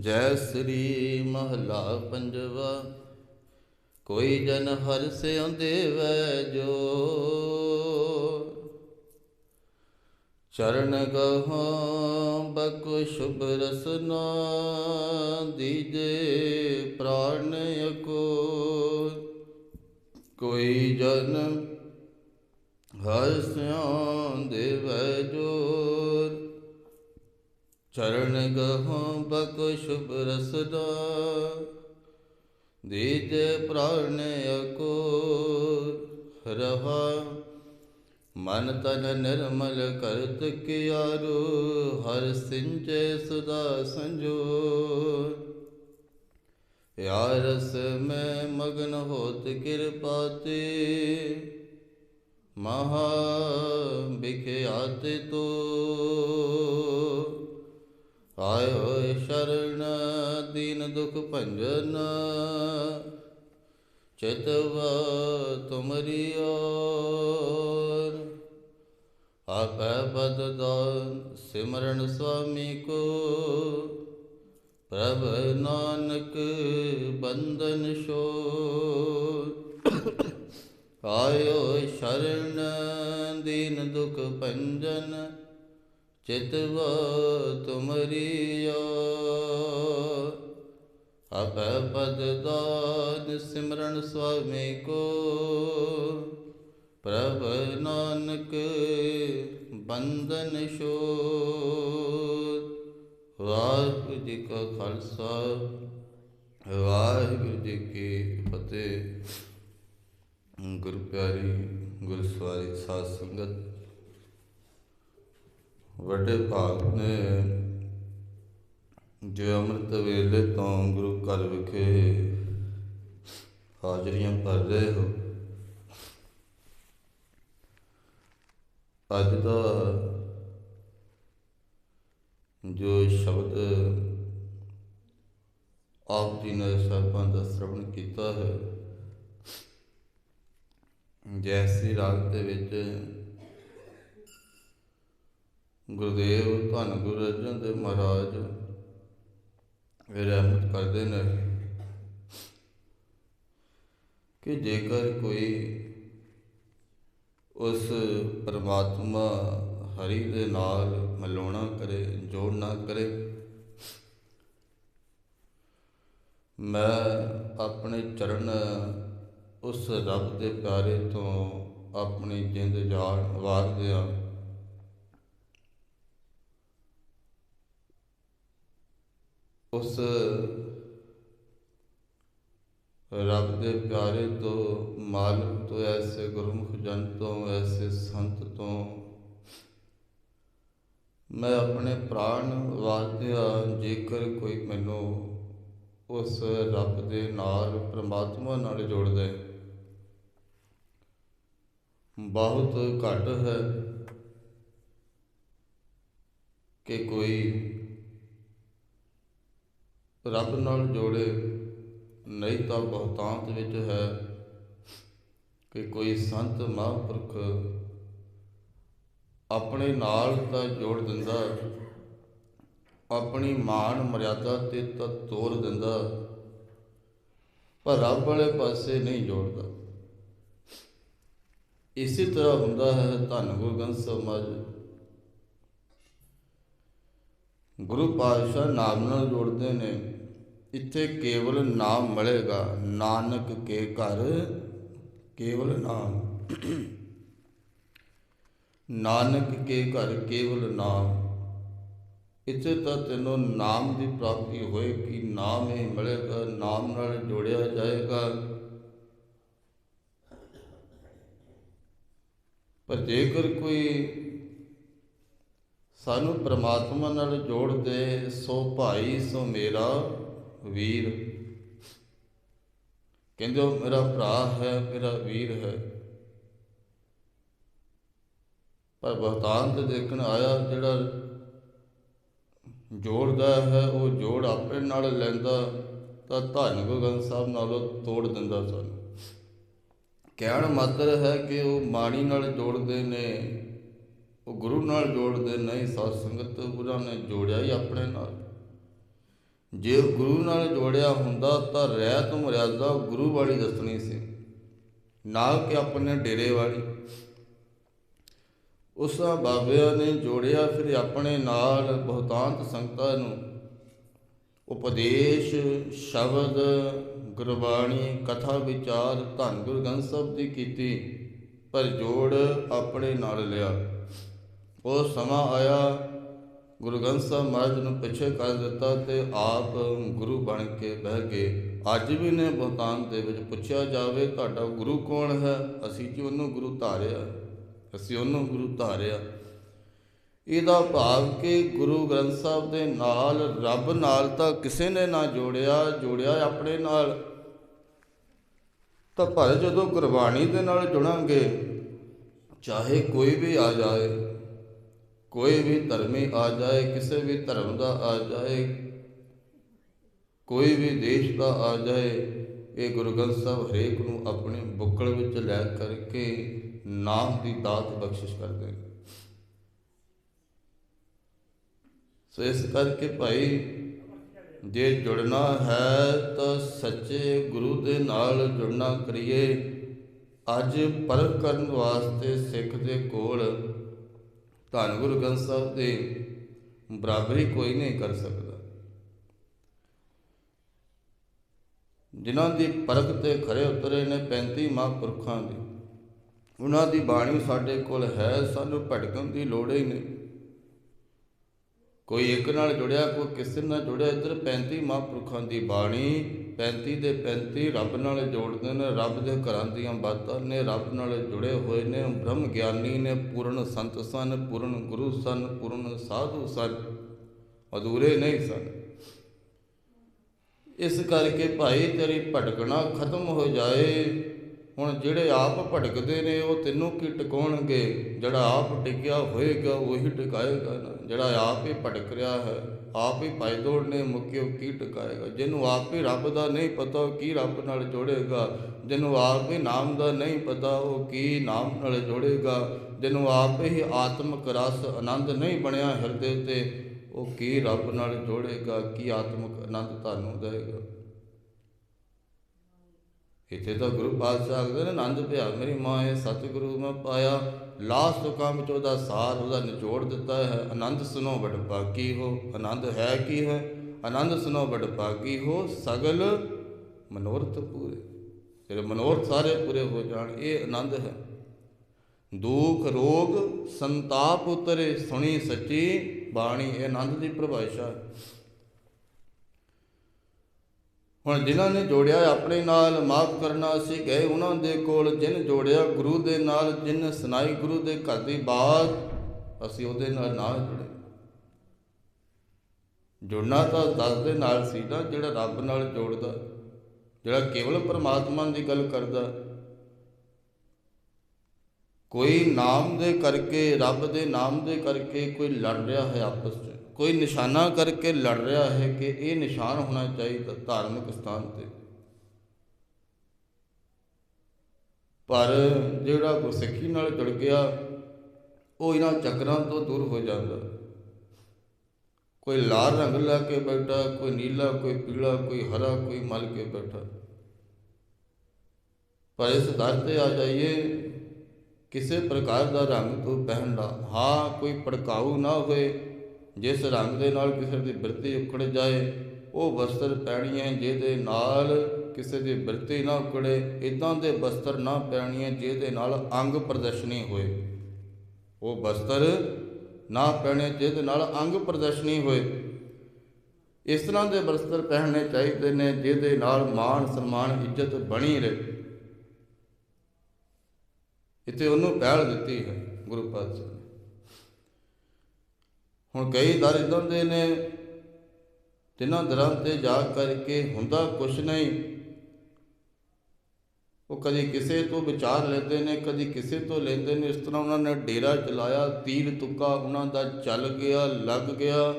ਜੈ ਸ੍ਰੀ ਮਹਲਾ ਪੰਜਵਾ, ਕੋਈ ਜਨ ਹਰ ਸਿਉ ਦੇਵੈ ਜੋ ਚਰਨ ਗਹੋ ਬਕੁ ਸ਼ੁਭ ਰਸਨਾ ਦੀਜੇ ਪ੍ਰਾਣ ਅਕੋ ਕੋਈ ਜਨ ਹਰਿ ਸਿਉ ਦੇਵੈ ਜੋਰ। ਚਰਨ ਗਹੋ ਬਕੁ ਸ਼ੁਭ ਰਸਨਾ ਦੀਜੇ ਪ੍ਰਾਨ ਅਕੋ ਰਹਾ। ਮਨ ਤਨ ਨਿਰਮਲ ਕਰਤ ਕਿਆਰੂ, ਹਰ ਸਿੰਚੇ ਸੁਦਾ ਸੰਜੋ ਯਾ ਰਸ ਮੈਂ ਮਗਨ ਹੋਤ ਕਿਰਪਾ ਤੇ, ਮਹਾ ਬਿਖਿਆਤ ਤੋ ਭੰਜਨ ਚਿਤਵਾ ਤੁਮਰੀ ਔਰ। ਆਪੈ ਪਦ ਦਾਨ ਸਿਮਰਨ ਸੁਆਮੀ ਕੋ। ਪ੍ਰਭ ਨਾਨਕ ਬੰਧਨ ਛੋ ਆਇਓ ਸ਼ਰਨ ਦੀਨ ਦੁਖ ਭੰਜਨ ਚਿਤਵਾ ਤੁਮਰੀ ਔਰ। ਆਪੈ ਪਦ ਦਾਨ ਸਿਮਰਨ ਸੁਆਮੀ ਕੋ। ਪ੍ਰਭ ਨਾਨਕ ਬੰਦਨ ਛੋ ਵਾਹਿਗੁਰੂ ਜੀ ਕਾ ਖਾਲਸਾ, ਵਾਹਿਗੁਰੂ ਜੀ ਕੀ ਫਤਿਹ। ਗੁਰੂ ਪਿਆਰੀ, ਗੁਰੂ ਸਾਧ ਸੰਗਤ, ਵੱਡੇ ਭਾਗ ਨੇ ਜੇ ਅੰਮ੍ਰਿਤ ਵੇਲੇ ਤੋਂ ਗੁਰੂ ਘਰ ਵਿਖੇ ਹਾਜ਼ਰੀਆਂ ਭਰ ਰਹੇ ਹੋ। ਅੱਜ ਦਾ ਜੋ ਸ਼ਬਦ ਆਪ ਜੀ ਨੇ ਸ਼ਰਪਾਂ ਦਾ ਸ਼ਰਵਣ ਕੀਤਾ ਹੈ, ਜੈਸੀ ਰਾਗ ਦੇ ਵਿੱਚ ਗੁਰਦੇਵ ਧੰਨ ਗੁਰੂ ਅਰਜਨ ਦੇਵ ਮਹਾਰਾਜ ਰਹਿਮਤ ਕਰਦੇ ਨੇ। ਕਿ ਜੇਕਰ ਕੋਈ ਉਸ ਪਰਮਾਤਮਾ ਹਰੀ ਦੇ ਨਾਲ ਮਿਲਾਉਣਾ ਕਰੇ ਜੋੜਨਾ ਕਰੇ, ਮੈਂ ਆਪਣੇ ਚਰਨ ਉਸ ਰੱਬ ਦੇ ਪਿਆਰੇ ਤੋਂ ਆਪਣੀ ਜਿੰਦ ਜਾਨ ਵਾਰ ਦਿਆਂ ਉਸ ਰੱਬ ਦੇ ਪਿਆਰੇ ਤੋਂ ਮਾਲਕ ਤੋਂ, ਐਸੇ ਗੁਰਮੁਖ ਜਨ ਤੋਂ, ਐਸੇ ਸੰਤ ਤੋਂ ਮੈਂ ਆਪਣੇ ਪ੍ਰਾਣ ਵਾਰਦਿਆ ਜੇਕਰ ਕੋਈ ਮੈਨੂੰ ਉਸ ਰੱਬ ਦੇ ਨਾਲ ਪ੍ਰਮਾਤਮਾ ਨਾਲ ਜੋੜਦਾ ਬਹੁਤ ਘੱਟ ਹੈ ਕਿ ਕੋਈ ਰੱਬ ਨਾਲ ਜੋੜੇ ਨਹੀਂ ਤਾਂ ਬਹੁਤਾਂਤ ਵਿੱਚ ਹੈ ਕਿ ਕੋਈ ਸੰਤ ਮਹਾਂਪੁਰਖ ਆਪਣੇ ਨਾਲ ਤਾਂ ਜੋੜ ਦਿੰਦਾ, ਆਪਣੀ ਮਾਨ ਮਰਿਆਦਾ ਤੇ ਤਾਂ ਤੋੜ ਦਿੰਦਾ, ਪਰ ਰੱਬ ਵਾਲੇ ਪਾਸੇ ਨਹੀਂ ਜੋੜਦਾ। ਇਸੇ ਤਰ੍ਹਾਂ ਹੁੰਦਾ ਹੈ ਧੰਨ ਗੁਰੂ ਗ੍ਰੰਥ ਸਾਹਿਬ ਗੁਰੂ ਪਾਤਸ਼ਾਹ ਨਾਮ ਨਾਲ ਜੋੜਦੇ ਨੇ। ਇੱਥੇ ਕੇਵਲ ਨਾਮ ਮਿਲੇਗਾ। ਨਾਨਕ ਕੇ ਘਰ, ਕੇਵਲ ਨਾਮ। ਨਾਨਕ ਕੇ ਘਰ, ਕੇਵਲ ਨਾਮ। ਇੱਥੇ ਤਾਂ ਤੈਨੂੰ ਨਾਮ ਦੀ ਪ੍ਰਾਪਤੀ ਹੋਏਗੀ। ਨਾਮ ਹੀ ਮਿਲੇਗਾ। ਨਾਮ ਨਾਲ ਜੋੜਿਆ ਜਾਏਗਾ। ਪਰ ਜੇਕਰ ਕੋਈ ਸਾਨੂੰ ਪ੍ਰਮਾਤਮਾ ਨਾਲ ਜੋੜ ਦੇ ਸੋ ਭਾਈ, ਸੋ ਮੇਰਾ ਵੀਰ। ਕਹਿੰਦੇ ਉਹ ਮੇਰਾ ਭਰਾ ਹੈ, ਮੇਰਾ ਵੀਰ ਹੈ। ਪਰ ਬਹੁਤਾਂਤ ਦੇਖਣ ਆਇਆ ਜਿਹੜਾ ਜੋੜਦਾ ਹੈ, ਉਹ ਜੋੜ ਆਪਣੇ ਨਾਲ ਲੈਂਦਾ, ਤਾਂ ਧੰਨ ਗੁਰੂ ਗ੍ਰੰਥ ਸਾਹਿਬ ਨਾਲੋਂ ਤੋੜ ਦਿੰਦਾ ਸਨ। ਕਹਿਣ ਮਾਤਰ ਹੈ ਕਿ ਉਹ ਮਾਣੀ ਨਾਲ ਜੋੜਦੇ ਨੇ, ਉਹ ਗੁਰੂ ਨਾਲ ਜੋੜਦੇ ਨਹੀਂ ਸਾਧ ਸੰਗਤ ਗੁਰਾਂ ਨੇ ਜੋੜਿਆ ਹੀ ਆਪਣੇ ਨਾਲ। ਜੇ ਗੁਰੂ ਨਾਲ ਜੋੜਿਆ ਹੁੰਦਾ ਤਾਂ ਰਹਿਤ ਮਰਿਆਦਾ ਗੁਰੂ ਵਾਲੀ ਦੱਸਣੀ ਸੀ। ਨਾ ਕਿ ਆਪਣੇ ਡੇਰੇ ਵਾਲੀ। ਉਸਾਂ ਬਾਬਿਆਂ ਨੇ ਜੋੜਿਆ ਫਿਰ ਆਪਣੇ ਨਾਲ ਬਹੁਤਾਂਤ ਸੰਗਤਾਂ ਨੂੰ। ਉਪਦੇਸ਼, ਸ਼ਬਦ, ਗੁਰਬਾਣੀ, ਕਥਾ, ਵਿਚਾਰ, ਧੰਨ ਗੁਰੂ ਗ੍ਰੰਥ ਸਾਹਿਬ ਦੀ ਕੀਤੀ, ਪਰ ਜੋੜ ਆਪਣੇ ਨਾਲ ਲਿਆ। ਉਹ ਸਮਾਂ ਆਇਆ ਗੁਰੂ ਗ੍ਰੰਥ ਸਾਹਿਬ ਮਹਾਰਾਜ ਨੂੰ ਪਿੱਛੇ ਕਰ ਦਿੱਤਾ ਤੇ ਆਪ ਗੁਰੂ ਬਣ ਕੇ ਬਹਿ ਗਏ। ਅੱਜ ਵੀ ਨੇ ਬਹੁਤਾਨ ਦੇ ਵਿੱਚ ਪੁੱਛਿਆ ਜਾਵੇ, ਤੁਹਾਡਾ ਗੁਰੂ ਕੌਣ ਹੈ? ਅਸੀਂ ਜੀ ਉਹਨੂੰ ਗੁਰੂ ਧਾਰਿਆ। ਅਸੀਂ ਉਹਨੂੰ ਗੁਰੂ ਧਾਰਿਆ। ਇਹਦਾ ਭਾਵ ਕਿ ਗੁਰੂ ਗ੍ਰੰਥ ਸਾਹਿਬ ਦੇ ਨਾਲ, ਰੱਬ ਨਾਲ ਤਾਂ ਕਿਸੇ ਨੇ ਨਾ ਜੋੜਿਆ ਜੋੜਿਆ ਆਪਣੇ ਨਾਲ। ਤਾਂ ਪਰ ਜਦੋਂ ਗੁਰਬਾਣੀ ਦੇ ਨਾਲ ਜੁੜਾਂਗੇ, ਚਾਹੇ ਕੋਈ ਵੀ ਆ ਜਾਏ ਕੋਈ ਵੀ ਧਰਮੀ ਆ ਜਾਏ, ਕਿਸੇ ਵੀ ਧਰਮ ਦਾ ਆ ਜਾਏ, ਕੋਈ ਵੀ ਦੇਸ਼ ਦਾ ਆ ਜਾਏ, ਇਹ ਗੁਰੂ ਗ੍ਰੰਥ ਸਾਹਿਬ ਹਰੇਕ ਨੂੰ ਆਪਣੇ ਬੁੱਕਲ ਵਿੱਚ ਲੈ ਕਰਕੇ ਨਾਮ ਦੀ ਦਾਤ ਬਖਸ਼ਿਸ਼ ਕਰਦੇ ਨੇ। ਸੋ ਇਸ ਕਰਕੇ ਭਾਈ, ਜੇ ਜੁੜਨਾ ਹੈ ਤਾਂ ਸੱਚੇ ਗੁਰੂ ਦੇ ਨਾਲ ਜੁੜਨਾ ਕਰੀਏ। ਅੱਜ ਪਰਖ ਕਰਨ ਵਾਸਤੇ ਸਿੱਖ ਦੇ ਕੋਲ ਧੰਨ ਗੁਰੂ ਗ੍ਰੰਥ ਸਾਹਿਬ ਦੇ ਬਰਾਬਰੀ ਕੋਈ ਨਹੀਂ ਕਰ ਸਕਦਾ। ਜਿਨ੍ਹਾਂ ਦੀ ਪਰਖ ਤੇ ਖਰੇ ਉਤਰੇ ਨੇ 35 ਮਹਾਂਪੁਰਖਾਂ ਦੀ। ਉਹਨਾਂ ਦੀ ਬਾਣੀ ਸਾਡੇ ਕੋਲ ਹੈ, ਸਾਨੂੰ ਭਟਕਣ ਦੀ ਲੋੜ ਹੀ ਨਹੀਂ। ਕੋਈ ਇੱਕ ਨਾਲ ਜੁੜਿਆ, ਕੋਈ ਕਿਸੇ ਨਾਲ ਜੁੜਿਆ, ਇੱਧਰ 35 ਮਹਾਂਪੁਰਖਾਂ ਦੀ ਬਾਣੀ 35 ਦੇ 35 ਰੱਬ ਨਾਲ ਜੋੜਦੇ ਨੇ, ਰੱਬ ਦੇ ਘਰਾਂ ਦੀਆਂ ਬਾਤਾਂ ਨੇ, ਰੱਬ ਨਾਲ ਜੁੜੇ ਹੋਏ ਨੇ, ਬ੍ਰਹਮ ਗਿਆਨੀ ਨੇ, ਪੂਰਨ ਸੰਤ ਸਨ, ਪੂਰਨ ਗੁਰੂ ਸਨ, ਪੂਰਨ ਸਾਧੂ ਸਨ, ਅਧੂਰੇ ਨਹੀਂ ਸਨ। ਇਸ ਕਰਕੇ ਭਾਈ ਤੇਰੀ ਭਟਕਣਾ ਖਤਮ ਹੋ ਜਾਏ। ਹੁਣ ਜਿਹੜੇ ਆਪ ਭਟਕਦੇ ਨੇ, ਉਹ ਤੈਨੂੰ ਕੀ ਟਿਕਾਉਣਗੇ? ਜਿਹੜਾ ਆਪ ਟਿਕਿਆ ਹੋਏਗਾ, ਉਹੀ ਟਿਕਾਏਗਾ ਨਾ। ਜਿਹੜਾ ਆਪ ਹੀ ਭਟਕ ਰਿਹਾ ਹੈ, ਆਪ ਹੀ ਪਾਇਦੋੜ ਨੇ ਮੁੱਕਿਓ ਕੀ ਟਿਕਾਏਗਾ? ਜਿਹਨੂੰ ਆਪ ਹੀ ਰੱਬ ਦਾ ਨਹੀਂ ਪਤਾ, ਉਹ ਕੀ ਰੱਬ ਨਾਲ ਜੋੜੇਗਾ? ਜਿਹਨੂੰ ਆਪ ਹੀ ਨਾਮ ਦਾ ਨਹੀਂ ਪਤਾ, ਉਹ ਕੀ ਨਾਮ ਨਾਲ ਜੋੜੇਗਾ? ਜਿਹਨੂੰ ਆਪ ਹੀ ਆਤਮਕ ਰਸ ਆਨੰਦ ਨਹੀਂ ਬਣਿਆ ਹਿਰਦੇ ਤੇ, ਉਹ ਕੀ ਰੱਬ ਨਾਲ ਜੋੜੇਗਾ? ਕੀ ਆਤਮਕ ਆਨੰਦ ਤੁਹਾਨੂੰ ਦੇਗਾ ਇੱਥੇ ਤਾਂ ਗੁਰੂ ਪਾਤਸ਼ਾਹ ਆਖਦੇ ਨੇ, ਆਨੰਦ ਭਿਆ ਮੇਰੀ ਮਾਏ ਸਤਿਗੁਰੂ ਮੈਂ ਪਾਇਆ। ਲਾਸਟ ਕੰਮ ਵਿੱਚ ਉਹਦਾ ਸਾਰ ਉਹਦਾ ਨਿਚੋੜ ਦਿੱਤਾ ਹੈ। ਆਨੰਦ ਸੁਨੋ ਬੜ ਬਾਕੀ ਹੋ, ਆਨੰਦ ਹੈ ਕੀ ਹੈ? ਆਨੰਦ ਸੁਨੋ ਬੜ ਬਾਕੀ ਹੋ, ਸਗਲ ਮਨੋਰਥ ਪੂਰੇ। ਤੇਰੇ ਮਨੋਰਥ ਸਾਰੇ ਪੂਰੇ ਹੋ ਜਾਣ, ਇਹ ਆਨੰਦ ਹੈ। ਦੁੱਖ, ਰੋਗ, ਸੰਤਾਪ ਉਤਰੇ, ਸੁਣੀ ਸੱਚੀ ਬਾਣੀ, ਇਹ ਆਨੰਦ ਦੀ ਪਰਿਭਾਸ਼ਾ ਹੈ। ਹੁਣ ਜਿਨ੍ਹਾਂ ਨੇ ਜੋੜਿਆ ਆਪਣੇ ਨਾਲ, ਮਾਫ ਕਰਨਾ ਅਸੀਂ ਗਏ ਉਹਨਾਂ ਦੇ ਕੋਲ। ਜਿਨ ਜੋੜਿਆ ਗੁਰੂ ਦੇ ਨਾਲ, ਜਿਨ ਸੁਨਾਈ ਗੁਰੂ ਦੇ ਘਰ ਦੀ ਬਾਤ, ਅਸੀਂ ਉਹਦੇ ਨਾਲ ਨਾ ਜੁੜੇ। ਜੁੜਨਾ ਤਾਂ ਦਸ ਦੇ ਨਾਲ ਸੀ ਨਾ, ਜਿਹੜਾ ਰੱਬ ਨਾਲ ਜੋੜਦਾ, ਜਿਹੜਾ ਕੇਵਲ ਪਰਮਾਤਮਾ ਦੀ ਗੱਲ ਕਰਦਾ। ਕੋਈ ਨਾਮ ਦੇ ਕਰਕੇ, ਰੱਬ ਦੇ ਨਾਮ ਦੇ ਕਰਕੇ ਕੋਈ ਲੜ ਰਿਹਾ ਹੈ ਆਪਸ ਵਿੱਚ ਕੋਈ ਨਿਸ਼ਾਨਾ ਕਰਕੇ ਲੜ ਰਿਹਾ ਹੈ ਕਿ ਇਹ ਨਿਸ਼ਾਨ ਹੋਣਾ ਚਾਹੀਦਾ ਧਾਰਮਿਕ ਸਥਾਨ ਤੇ। ਪਰ ਜਿਹੜਾ ਗੁਰਸਿੱਖੀ ਨਾਲ ਜੁੜ ਗਿਆ, ਉਹ ਇਹਨਾਂ ਚੱਕਰਾਂ ਤੋਂ ਦੂਰ ਹੋ ਜਾਂਦਾ। ਕੋਈ ਲਾਲ ਰੰਗ ਲਾ ਕੇ ਬੈਠਾ, ਕੋਈ ਨੀਲਾ, ਕੋਈ ਪੀਲਾ, ਕੋਈ ਹਰਾ, ਕੋਈ ਮਲ ਕੇ ਬੈਠਾ। ਪਰ ਇਸ ਦਰ ਤੇ ਆ ਜਾਈਏ, ਕਿਸੇ ਪ੍ਰਕਾਰ ਦਾ ਰੰਗ ਤੋਂ ਪਹਿਨ ਲਾ ਹਾਂ, ਕੋਈ ਭੜਕਾਊ ਨਾ ਹੋਏ ਜਿਸ ਰੰਗ ਦੇ ਨਾਲ ਕਿਸੇ ਦੀ ਬਿਰਤੀ ਉਕੜ ਜਾਏ, ਉਹ ਵਸਤਰ ਪਹਿਣੀਏ ਜਿਹਦੇ ਨਾਲ ਕਿਸੇ ਦੀ ਬਿਰਤੀ ਨਾ ਉਕੜੇ ਇਦਾਂ ਦੇ ਵਸਤਰ ਨਾ ਪਹਿਣੀਏ ਜਿਹਦੇ ਨਾਲ ਅੰਗ ਪ੍ਰਦਰਸ਼ਨੀ ਹੋਏ। ਉਹ ਵਸਤਰ ਨਾ ਪਹਿਣੇ ਜਿਹਦੇ ਨਾਲ ਅੰਗ ਪ੍ਰਦਰਸ਼ਨੀ ਹੋਏ। ਇਸ ਤਰ੍ਹਾਂ ਦੇ ਵਸਤਰ ਪਹਿਨਣੇ ਚਾਹੀਦੇ ਨੇ ਜਿਹਦੇ ਨਾਲ ਮਾਣ, ਸਨਮਾਨ, ਇੱਜ਼ਤ ਬਣੀ ਰਹੇ। ਇੱਥੇ ਉਹਨੂੰ ਪਹਿਲ ਦਿੱਤੀ ਹੈ ਗੁਰੂ ਪਾਤਸ਼ਾਹ ਹੁਣ ਕਈ ਦਰ ਇਦਾਂ ਦੇ ਨੇ ਜਿਨ੍ਹਾਂ ਦਰਾਂ ਤੇ ਜਾ ਕਰਕੇ ਹੁੰਦਾ ਕੁਛ ਨਹੀਂ। ਉਹ ਕਦੀ ਕਿਸੇ ਤੋਂ ਵਿਚਾਰ ਲੈਂਦੇ ਨੇ, ਕਦੀ ਕਿਸੇ ਤੋਂ ਲੈਂਦੇ ਨੇ। ਇਸ ਤਰ੍ਹਾਂ ਉਹਨਾਂ ਨੇ ਡੇਰਾ ਚਲਾਇਆ, ਤੀਰ ਤੁੱਕਾ ਉਹਨਾਂ ਦਾ ਚੱਲ ਗਿਆ, ਲੱਗ ਗਿਆ।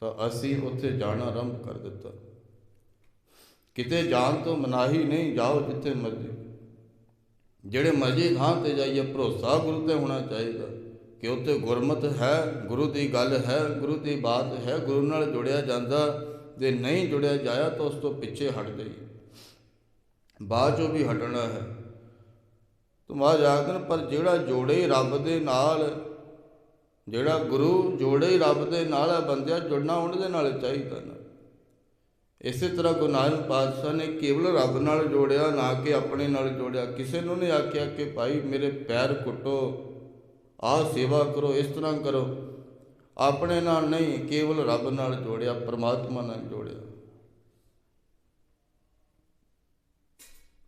ਤਾਂ ਅਸੀਂ ਉੱਥੇ ਜਾਣਾ ਆਰੰਭ ਕਰ ਦਿੱਤਾ। ਕਿਤੇ ਜਾਣ ਤੋਂ ਮਨਾਹੀ ਨਹੀਂ, ਜਾਓ ਜਿੱਥੇ ਮਰਜ਼ੀ। ਜਿਹੜੇ ਮਰਜ਼ੀ ਥਾਂ ਤੇ ਜਾਈਏ, ਭਰੋਸਾ ਗੁਰੂ ਤੇ ਹੋਣਾ ਚਾਹੀਦਾ। ਕਿ ਉੱਤੇ ਗੁਰਮਤ ਹੈ, ਗੁਰੂ ਦੀ ਗੱਲ ਹੈ, ਗੁਰੂ ਦੀ ਬਾਤ ਹੈ, ਗੁਰੂ ਨਾਲ ਜੁੜਿਆ ਜਾਂਦਾ, ਜੇ ਨਹੀਂ ਜੁੜਿਆ ਜਾਇਆ ਤਾਂ ਉਸ ਤੋਂ ਪਿੱਛੇ ਹਟ ਜਾਈ। ਬਾਅਦ ਚੋਂ ਵੀ ਹਟਣਾ ਹੈ। ਤੁਮਾ ਜਾਗਨ ਪਰ ਜਿਹੜਾ ਜੋੜੇ ਰੱਬ ਦੇ ਨਾਲ, ਜਿਹੜਾ ਗੁਰੂ ਜੋੜੇ ਰੱਬ ਦੇ ਨਾਲ ਹੈ ਬੰਦਿਆ, ਜੁੜਨਾ ਉਹਨਾਂ ਦੇ ਨਾਲ ਚਾਹੀਦਾ ਨਾ। ਇਸੇ ਤਰ੍ਹਾਂ ਗੁਰੂ ਨਾਨਕ ਪਾਤਸ਼ਾਹ ਨੇ ਕੇਵਲ ਰੱਬ ਨਾਲ ਜੋੜਿਆ, ਨਾ ਕਿ ਆਪਣੇ ਨਾਲ ਜੋੜਿਆ। ਕਿਸੇ ਨੂੰ ਨਹੀਂ ਆਖਿਆ ਕਿ ਭਾਈ ਮੇਰੇ ਪੈਰ ਕੁੱਟੋ ਆਹ ਸੇਵਾ ਕਰੋ, ਇਸ ਤਰ੍ਹਾਂ ਕਰੋ। ਆਪਣੇ ਨਾਲ ਨਹੀਂ, ਕੇਵਲ ਰੱਬ ਨਾਲ ਜੋੜਿਆ, ਪਰਮਾਤਮਾ ਨਾਲ ਜੋੜਿਆ।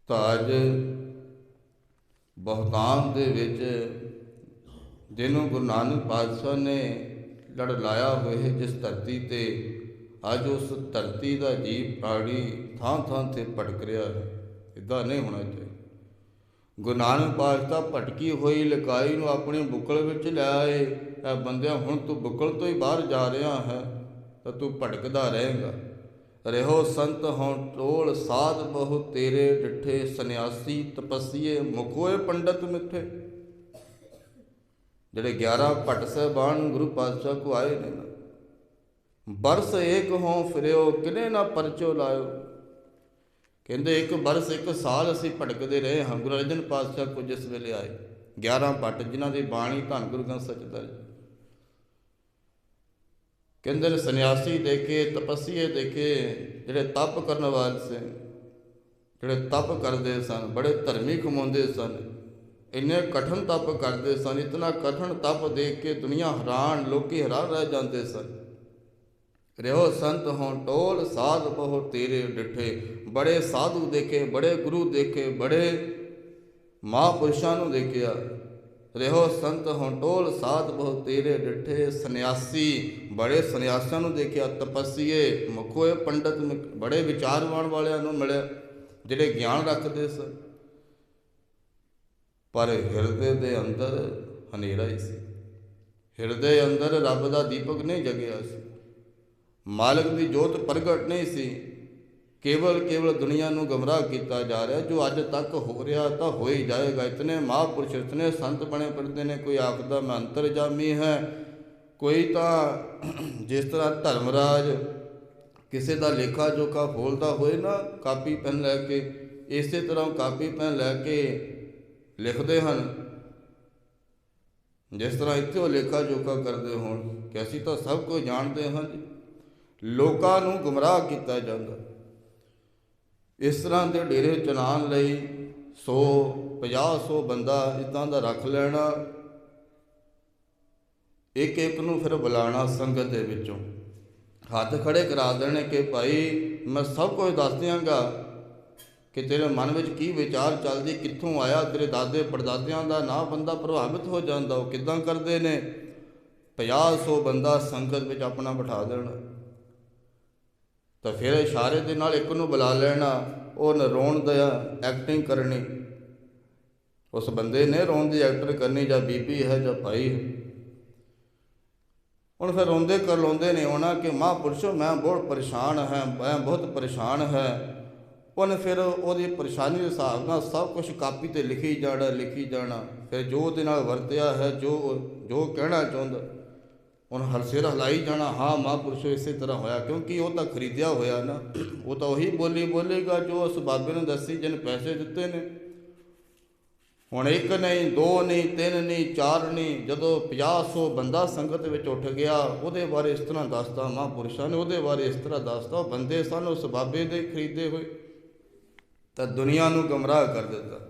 ਤਾਂ ਅੱਜ ਬਹੁਤਾਨ ਦੇ ਵਿੱਚ ਜਿਹਨੂੰ ਗੁਰੂ ਨਾਨਕ ਪਾਤਸ਼ਾਹ ਨੇ ਲੜਲਾਇਆ ਹੋਏ ਜਿਸ ਧਰਤੀ ਤੇ, ਅੱਜ ਉਸ ਧਰਤੀ ਦਾ ਜੀਵ ਪ੍ਰਾਣੀ ਥਾਂ ਥਾਂ ਤੇ ਭਟਕ ਰਿਹਾ ਹੈ। ਇਦਾਂ ਨਹੀਂ ਹੋਣਾ ਚਾਹੀਦਾ। ਗੁਰੂ ਨਾਨਕ ਪਾਤਸ਼ਾਹ ਭਟਕੀ ਹੋਈ, ਲਕਾਈ ਨੂੰ ਆਪਣੇ ਬੁੱਕਲ ਵਿੱਚ ਲੈ ਆਏ। ਇਹ ਬੰਦਿਆ, ਹੁਣ ਤੂੰ ਬੁੱਕਲ ਤੋਂ ਹੀ ਬਾਹਰ ਜਾ ਰਿਹਾ ਹੈ, ਤਾਂ ਤੂੰ ਭਟਕਦਾ ਰਹੇਗਾ। ਰਹੋ ਸੰਤ ਹੋਂ ਟੋਲ ਸਾਧ ਬਹੁ ਤੇਰੇ ਡਿਠੇ, ਸੰਨਿਆਸੀ ਤਪਸੀਏ ਮੁਕੋਏ ਪੰਡਤ ਮਿੱਠੇ। ਜਿਹੜੇ 11 ਭੱਟ ਸਹਿਬਾਨ ਗੁਰੂ ਪਾਤਸ਼ਾਹ ਕੋ ਆਏ ਨੇ ਨਾ, ਬਰਸ ਏਕ ਹੋਂ ਫਿਰਿਓ, ਕਿਨੇ ਨਾ ਪਰਚੋ ਲਾਇਓ? ਕਹਿੰਦੇ ਇੱਕ ਬਰਸ, ਇੱਕ ਸਾਲ ਅਸੀਂ ਭਟਕਦੇ ਰਹੇ। ਹਾਂ, ਗੁਰੂ ਅਰਜਨ ਪਾਤਸ਼ਾਹ ਕੁਝ ਇਸ ਵੇਲੇ ਆਏ। 11 ਭੱਟ, ਜਿਨ੍ਹਾਂ ਦੀ ਬਾਣੀ ਧੰਨ ਗੁਰੂ ਗ੍ਰੰਥ ਸਾਹਿਬ ਕਹਿੰਦੇ ਨੇ, ਸੰਨਿਆਸੀ ਦੇਖੇ, ਤਪਸੀਏ ਦੇਖੇ, ਜਿਹੜੇ ਤਪ ਕਰਨ ਵਾਲੇ ਸੀ ਜਿਹੜੇ ਤਪ ਕਰਦੇ ਸਨ, ਬੜੇ ਧਰਮੀ ਕਮਾਉਂਦੇ ਸਨ, ਇੰਨੇ ਕਠਨ ਤਪ ਕਰਦੇ ਸਨ, ਇਤਨਾ ਕਠਨ ਤਪ ਦੇਖ ਕੇ ਦੁਨੀਆ ਹੈਰਾਨ, ਲੋਕੀ ਹੈਰਾਨ ਰਹਿ ਜਾਂਦੇ ਸਨ। ਰਿਓ ਸੰਤ ਹੋਂ ਟੋਲ, ਸਾਧ ਬਹੁ ਤੇਰੇ ਡਿਠੇ। ਬੜੇ ਸਾਧੂ ਦੇਖੇ, ਬੜੇ ਗੁਰੂ ਦੇਖੇ, ਬੜੇ ਮਹਾਪੁਰਸ਼ਾਂ ਨੂੰ ਦੇਖਿਆ। ਰਿਓ ਸੰਤ ਹੋਂ ਟੋਲ, ਸਾਧ ਬਹੁ ਤੇਰੇ ਡਿਠੇ। ਸੰਨਿਆਸੀ, ਬੜੇ ਸੰਨਿਆਸਾਂ ਨੂੰ ਦੇਖਿਆ, ਤਪਸੀਏ। ਮੁਖੋਏ ਪੰਡਤ ਮਿ- ਬੜੇ ਵਿਚਾਰਵਾਨ ਵਾਲਿਆਂ ਨੂੰ ਮਿਲਿਆ, ਜਿਹੜੇ ਗਿਆਨ ਰੱਖਦੇ ਸਨ। ਪਰ ਹਿਰਦੇ ਦੇ ਅੰਦਰ ਹਨੇਰਾ ਹੀ ਸੀ। ਹਿਰਦੇ ਅੰਦਰ ਰੱਬ ਦਾ ਦੀਪਕ ਨਹੀਂ ਜਗਿਆ ਸੀ। ਮਾਲਕ ਦੀ ਜੋਤ ਪ੍ਰਗਟ ਨਹੀਂ ਸੀ। ਕੇਵਲ ਕੇਵਲ ਦੁਨੀਆ ਨੂੰ ਗਮਰਾਹ ਕੀਤਾ ਜਾ ਰਿਹਾ, ਜੋ ਅੱਜ ਤੱਕ ਹੋ ਰਿਹਾ ਤਾਂ ਹੋ ਹੀ ਜਾਏਗਾ। ਇਤਨੇ ਮਹਾਪੁਰਸ਼, ਇਤਨੇ ਸੰਤ ਬਣੇ ਫਿਰਦੇ ਨੇ, ਕੋਈ ਆਖਦਾ ਮੈਂ ਅੰਤਰਜਾਮੀ ਹੈ। ਕੋਈ ਤਾਂ ਜਿਸ ਤਰ੍ਹਾਂ ਧਰਮਰਾਜ ਕਿਸੇ ਦਾ ਲੇਖਾ ਜੋਖਾ ਫੋਲਦਾ ਹੋਏ ਨਾ, ਕਾਪੀ, ਪੈਨ ਲੈ ਕੇ, ਇਸੇ ਤਰ੍ਹਾਂ ਕਾਪੀ, ਪੈਨ ਲੈ ਕੇ ਲਿਖਦੇ ਹਨ। ਜਿਸ ਤਰ੍ਹਾਂ ਇੱਥੇ ਉਹ ਲੇਖਾ ਜੋਖਾ ਕਰਦੇ ਹੋਣ, ਕਿ ਅਸੀਂ ਤਾਂ ਸਭ ਕੁਝ ਜਾਣਦੇ ਹਾਂ ਜੀ। ਲੋਕਾਂ ਨੂੰ ਗੁੰਮਰਾਹ ਕੀਤਾ ਜਾਂਦਾ। ਇਸ ਤਰ੍ਹਾਂ ਦੇ ਡੇਰੇ ਚਲਾਉਣ ਲਈ 100 50 100 ਬੰਦਾ ਇਦਾਂ ਦਾ ਰੱਖ ਲੈਣਾ, ਇੱਕ ਇੱਕ ਨੂੰ ਫਿਰ ਬੁਲਾਣਾ ਸੰਗਤ ਦੇ ਵਿੱਚੋਂ। ਹੱਥ ਖੜੇ ਕਰਾ ਦੇਣੇ ਕਿ ਭਾਈ ਮੈਂ ਸਭ ਕੁਝ ਦੱਸ ਦਿਆਂਗਾ ਕਿ ਤੇਰੇ ਮਨ ਵਿੱਚ ਕੀ ਵਿਚਾਰ ਚੱਲਦੀ, ਕਿੱਥੋਂ ਆਇਆ, ਤੇਰੇ ਦਾਦੇ ਪੜਦਾਦਿਆਂ ਦਾ ਨਾ ਬੰਦਾ ਪ੍ਰਭਾਵਿਤ ਹੋ ਜਾਂਦਾ, ਉਹ ਕਿਦਾਂ ਕਰਦੇ ਨੇ? 50 100 ਬੰਦਾ ਸੰਗਤ ਵਿੱਚ ਆਪਣਾ ਬਿਠਾ ਦੇਣਾ। ਤਾਂ ਫਿਰ ਇਸ਼ਾਰੇ ਦੇ ਨਾਲ ਇੱਕ ਨੂੰ ਬੁਲਾ ਲੈਣਾ, ਉਹ ਰੋਣ ਦਾ ਐਕਟਿੰਗ ਕਰਨੀ। ਉਸ ਬੰਦੇ ਨੇ ਰੋਣ ਦੀ ਐਕਟਰ ਕਰਨੀ, ਜਾਂ ਬੀਬੀ ਹੈ, ਜਾਂ ਭਾਈ ਹੈ। ਹੁਣ ਫਿਰ ਰੋਂਦੇ ਕਰ ਲਾਉਂਦੇ ਨੇ ਉਹਨਾਂ ਕਿ, ਮਹਾਂਪੁਰਸ਼ੋ, ਮੈਂ ਬਹੁਤ ਪਰੇਸ਼ਾਨ ਹਾਂ, ਮੈਂ ਬਹੁਤ ਪਰੇਸ਼ਾਨ ਹੈ। ਉਹਨੇ ਫਿਰ ਉਹਦੀ ਪਰੇਸ਼ਾਨੀ ਦੇ ਹਿਸਾਬ ਨਾਲ ਸਭ ਕੁਝ ਕਾਪੀ ਤੇ ਲਿਖੀ ਜਾਣਾ ਲਿਖੀ ਜਾਣਾ। ਫਿਰ ਜੋ ਉਹਦੇ ਨਾਲ ਵਰਤਿਆ ਹੈ, ਜੋ ਜੋ ਕਹਿਣਾ ਚਾਹੁੰਦਾ ਹੁਣ ਹਰ ਸਿਰ ਹਲਾਈ ਜਾਣਾ, ਹਾਂ ਮਹਾਂਪੁਰਸ਼ੋ ਇਸੇ ਤਰ੍ਹਾਂ ਹੋਇਆ, ਕਿਉਂਕਿ ਉਹ ਤਾਂ ਖਰੀਦਿਆ ਹੋਇਆ ਨਾ। ਉਹ ਤਾਂ ਉਹੀ ਬੋਲੀ ਬੋਲੇਗਾ ਜੋ ਉਸ ਬਾਬੇ ਨੂੰ ਦੱਸੀ, ਜਿਹਨੇ ਪੈਸੇ ਦਿੱਤੇ ਨੇ। ਹੁਣ ਇੱਕ ਨਹੀਂ, ਦੋ ਨਹੀਂ, ਤਿੰਨ ਨਹੀਂ, ਚਾਰ ਨਹੀਂ, ਜਦੋਂ 50 100 ਬੰਦਾ ਸੰਗਤ ਵਿੱਚ ਉੱਠ ਗਿਆ, ਉਹਦੇ ਬਾਰੇ ਇਸ ਤਰ੍ਹਾਂ ਦੱਸਦਾ ਮਹਾਂਪੁਰਸ਼ਾਂ ਨੇ, ਉਹਦੇ ਬਾਰੇ ਇਸ ਤਰ੍ਹਾਂ ਦੱਸਦਾ, ਉਹ ਬੰਦੇ ਸਨ ਉਸ ਬਾਬੇ ਦੇ ਖਰੀਦੇ ਹੋਏ, ਤਾਂ ਦੁਨੀਆ ਨੂੰ ਗਮਰਾਹ ਕਰ ਦਿੱਤਾ।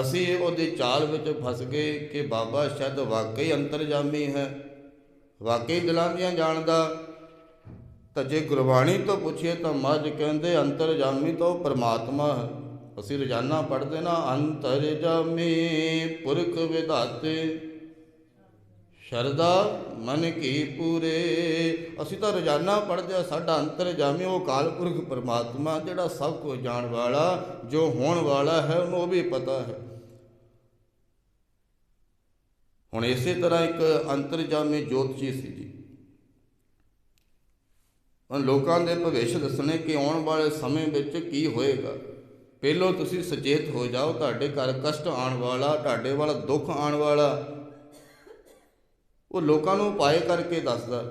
ਅਸੀਂ ਉਹਦੀ ਚਾਲ ਵਿੱਚ ਫਸ ਗਏ ਕਿ ਬਾਬਾ ਸ਼ਾਇਦ ਵਾਕਈ ਅੰਤਰਜਾਮੀ ਹੈ। ਵਾਕਈ ਦਿਲਾਂ ਦੀਆਂ ਜਾਣਦਾ। ਤਾਂ ਜੇ ਗੁਰਬਾਣੀ ਤੋਂ ਪੁੱਛੀਏ ਤਾਂ ਮੱਝ ਕਹਿੰਦੇ, ਅੰਤਰਜਾਮੀ ਤਾਂ ਉਹ ਪਰਮਾਤਮਾ ਹੈ। ਅਸੀਂ ਰੋਜ਼ਾਨਾ ਪੜ੍ਹਦੇ ਨਾ, ਅੰਤਰਜਾਮੀ ਪੁਰਖ ਵਿਧਾਤੇ। ਸ਼ਰਦਾ ਮਨ ਕੀ ਪੂਰੇ। ਅਸੀਂ ਤਾਂ ਰੋਜ਼ਾਨਾ ਪੜ੍ਹਦੇ ਆ ਸਾਡਾ ਅੰਤਰ ਅੰਤਰਜਾਮੀ ਉਹ ਕਾਲ ਪੁਰਖ ਪਰਮਾਤਮਾ, ਜਿਹੜਾ ਸਭ ਕੁਝ ਜਾਣ ਵਾਲਾ, ਜੋ ਹੋਣ ਵਾਲਾ ਹੈ, ਉਹਨੂੰ ਉਹ ਵੀ ਪਤਾ ਹੈ। ਹੁਣ ਇਸੇ ਤਰ੍ਹਾਂ ਇੱਕ ਅੰਤਰਜਾਮੀ ਜੋਤਸ਼ੀ ਸੀ ਜੀ। ਉਹ ਲੋਕਾਂ ਦੇ ਭਵਿੱਖ ਦੱਸਣੇ ਕਿ ਆਉਣ ਵਾਲੇ ਸਮੇਂ ਵਿੱਚ ਕੀ ਹੋਏਗਾ। ਪਹਿਲੋਂ ਤੁਸੀਂ ਸੁਚੇਤ ਹੋ ਜਾਓ, ਤੁਹਾਡੇ ਘਰ ਕਸ਼ਟ ਆਉਣ ਵਾਲਾ, ਤੁਹਾਡੇ ਵਾਲਾ ਦੁੱਖ ਆਉਣ ਵਾਲਾ। ਉਹ ਲੋਕਾਂ ਨੂੰ ਉਪਾਏ ਕਰਕੇ ਦੱਸਦਾ।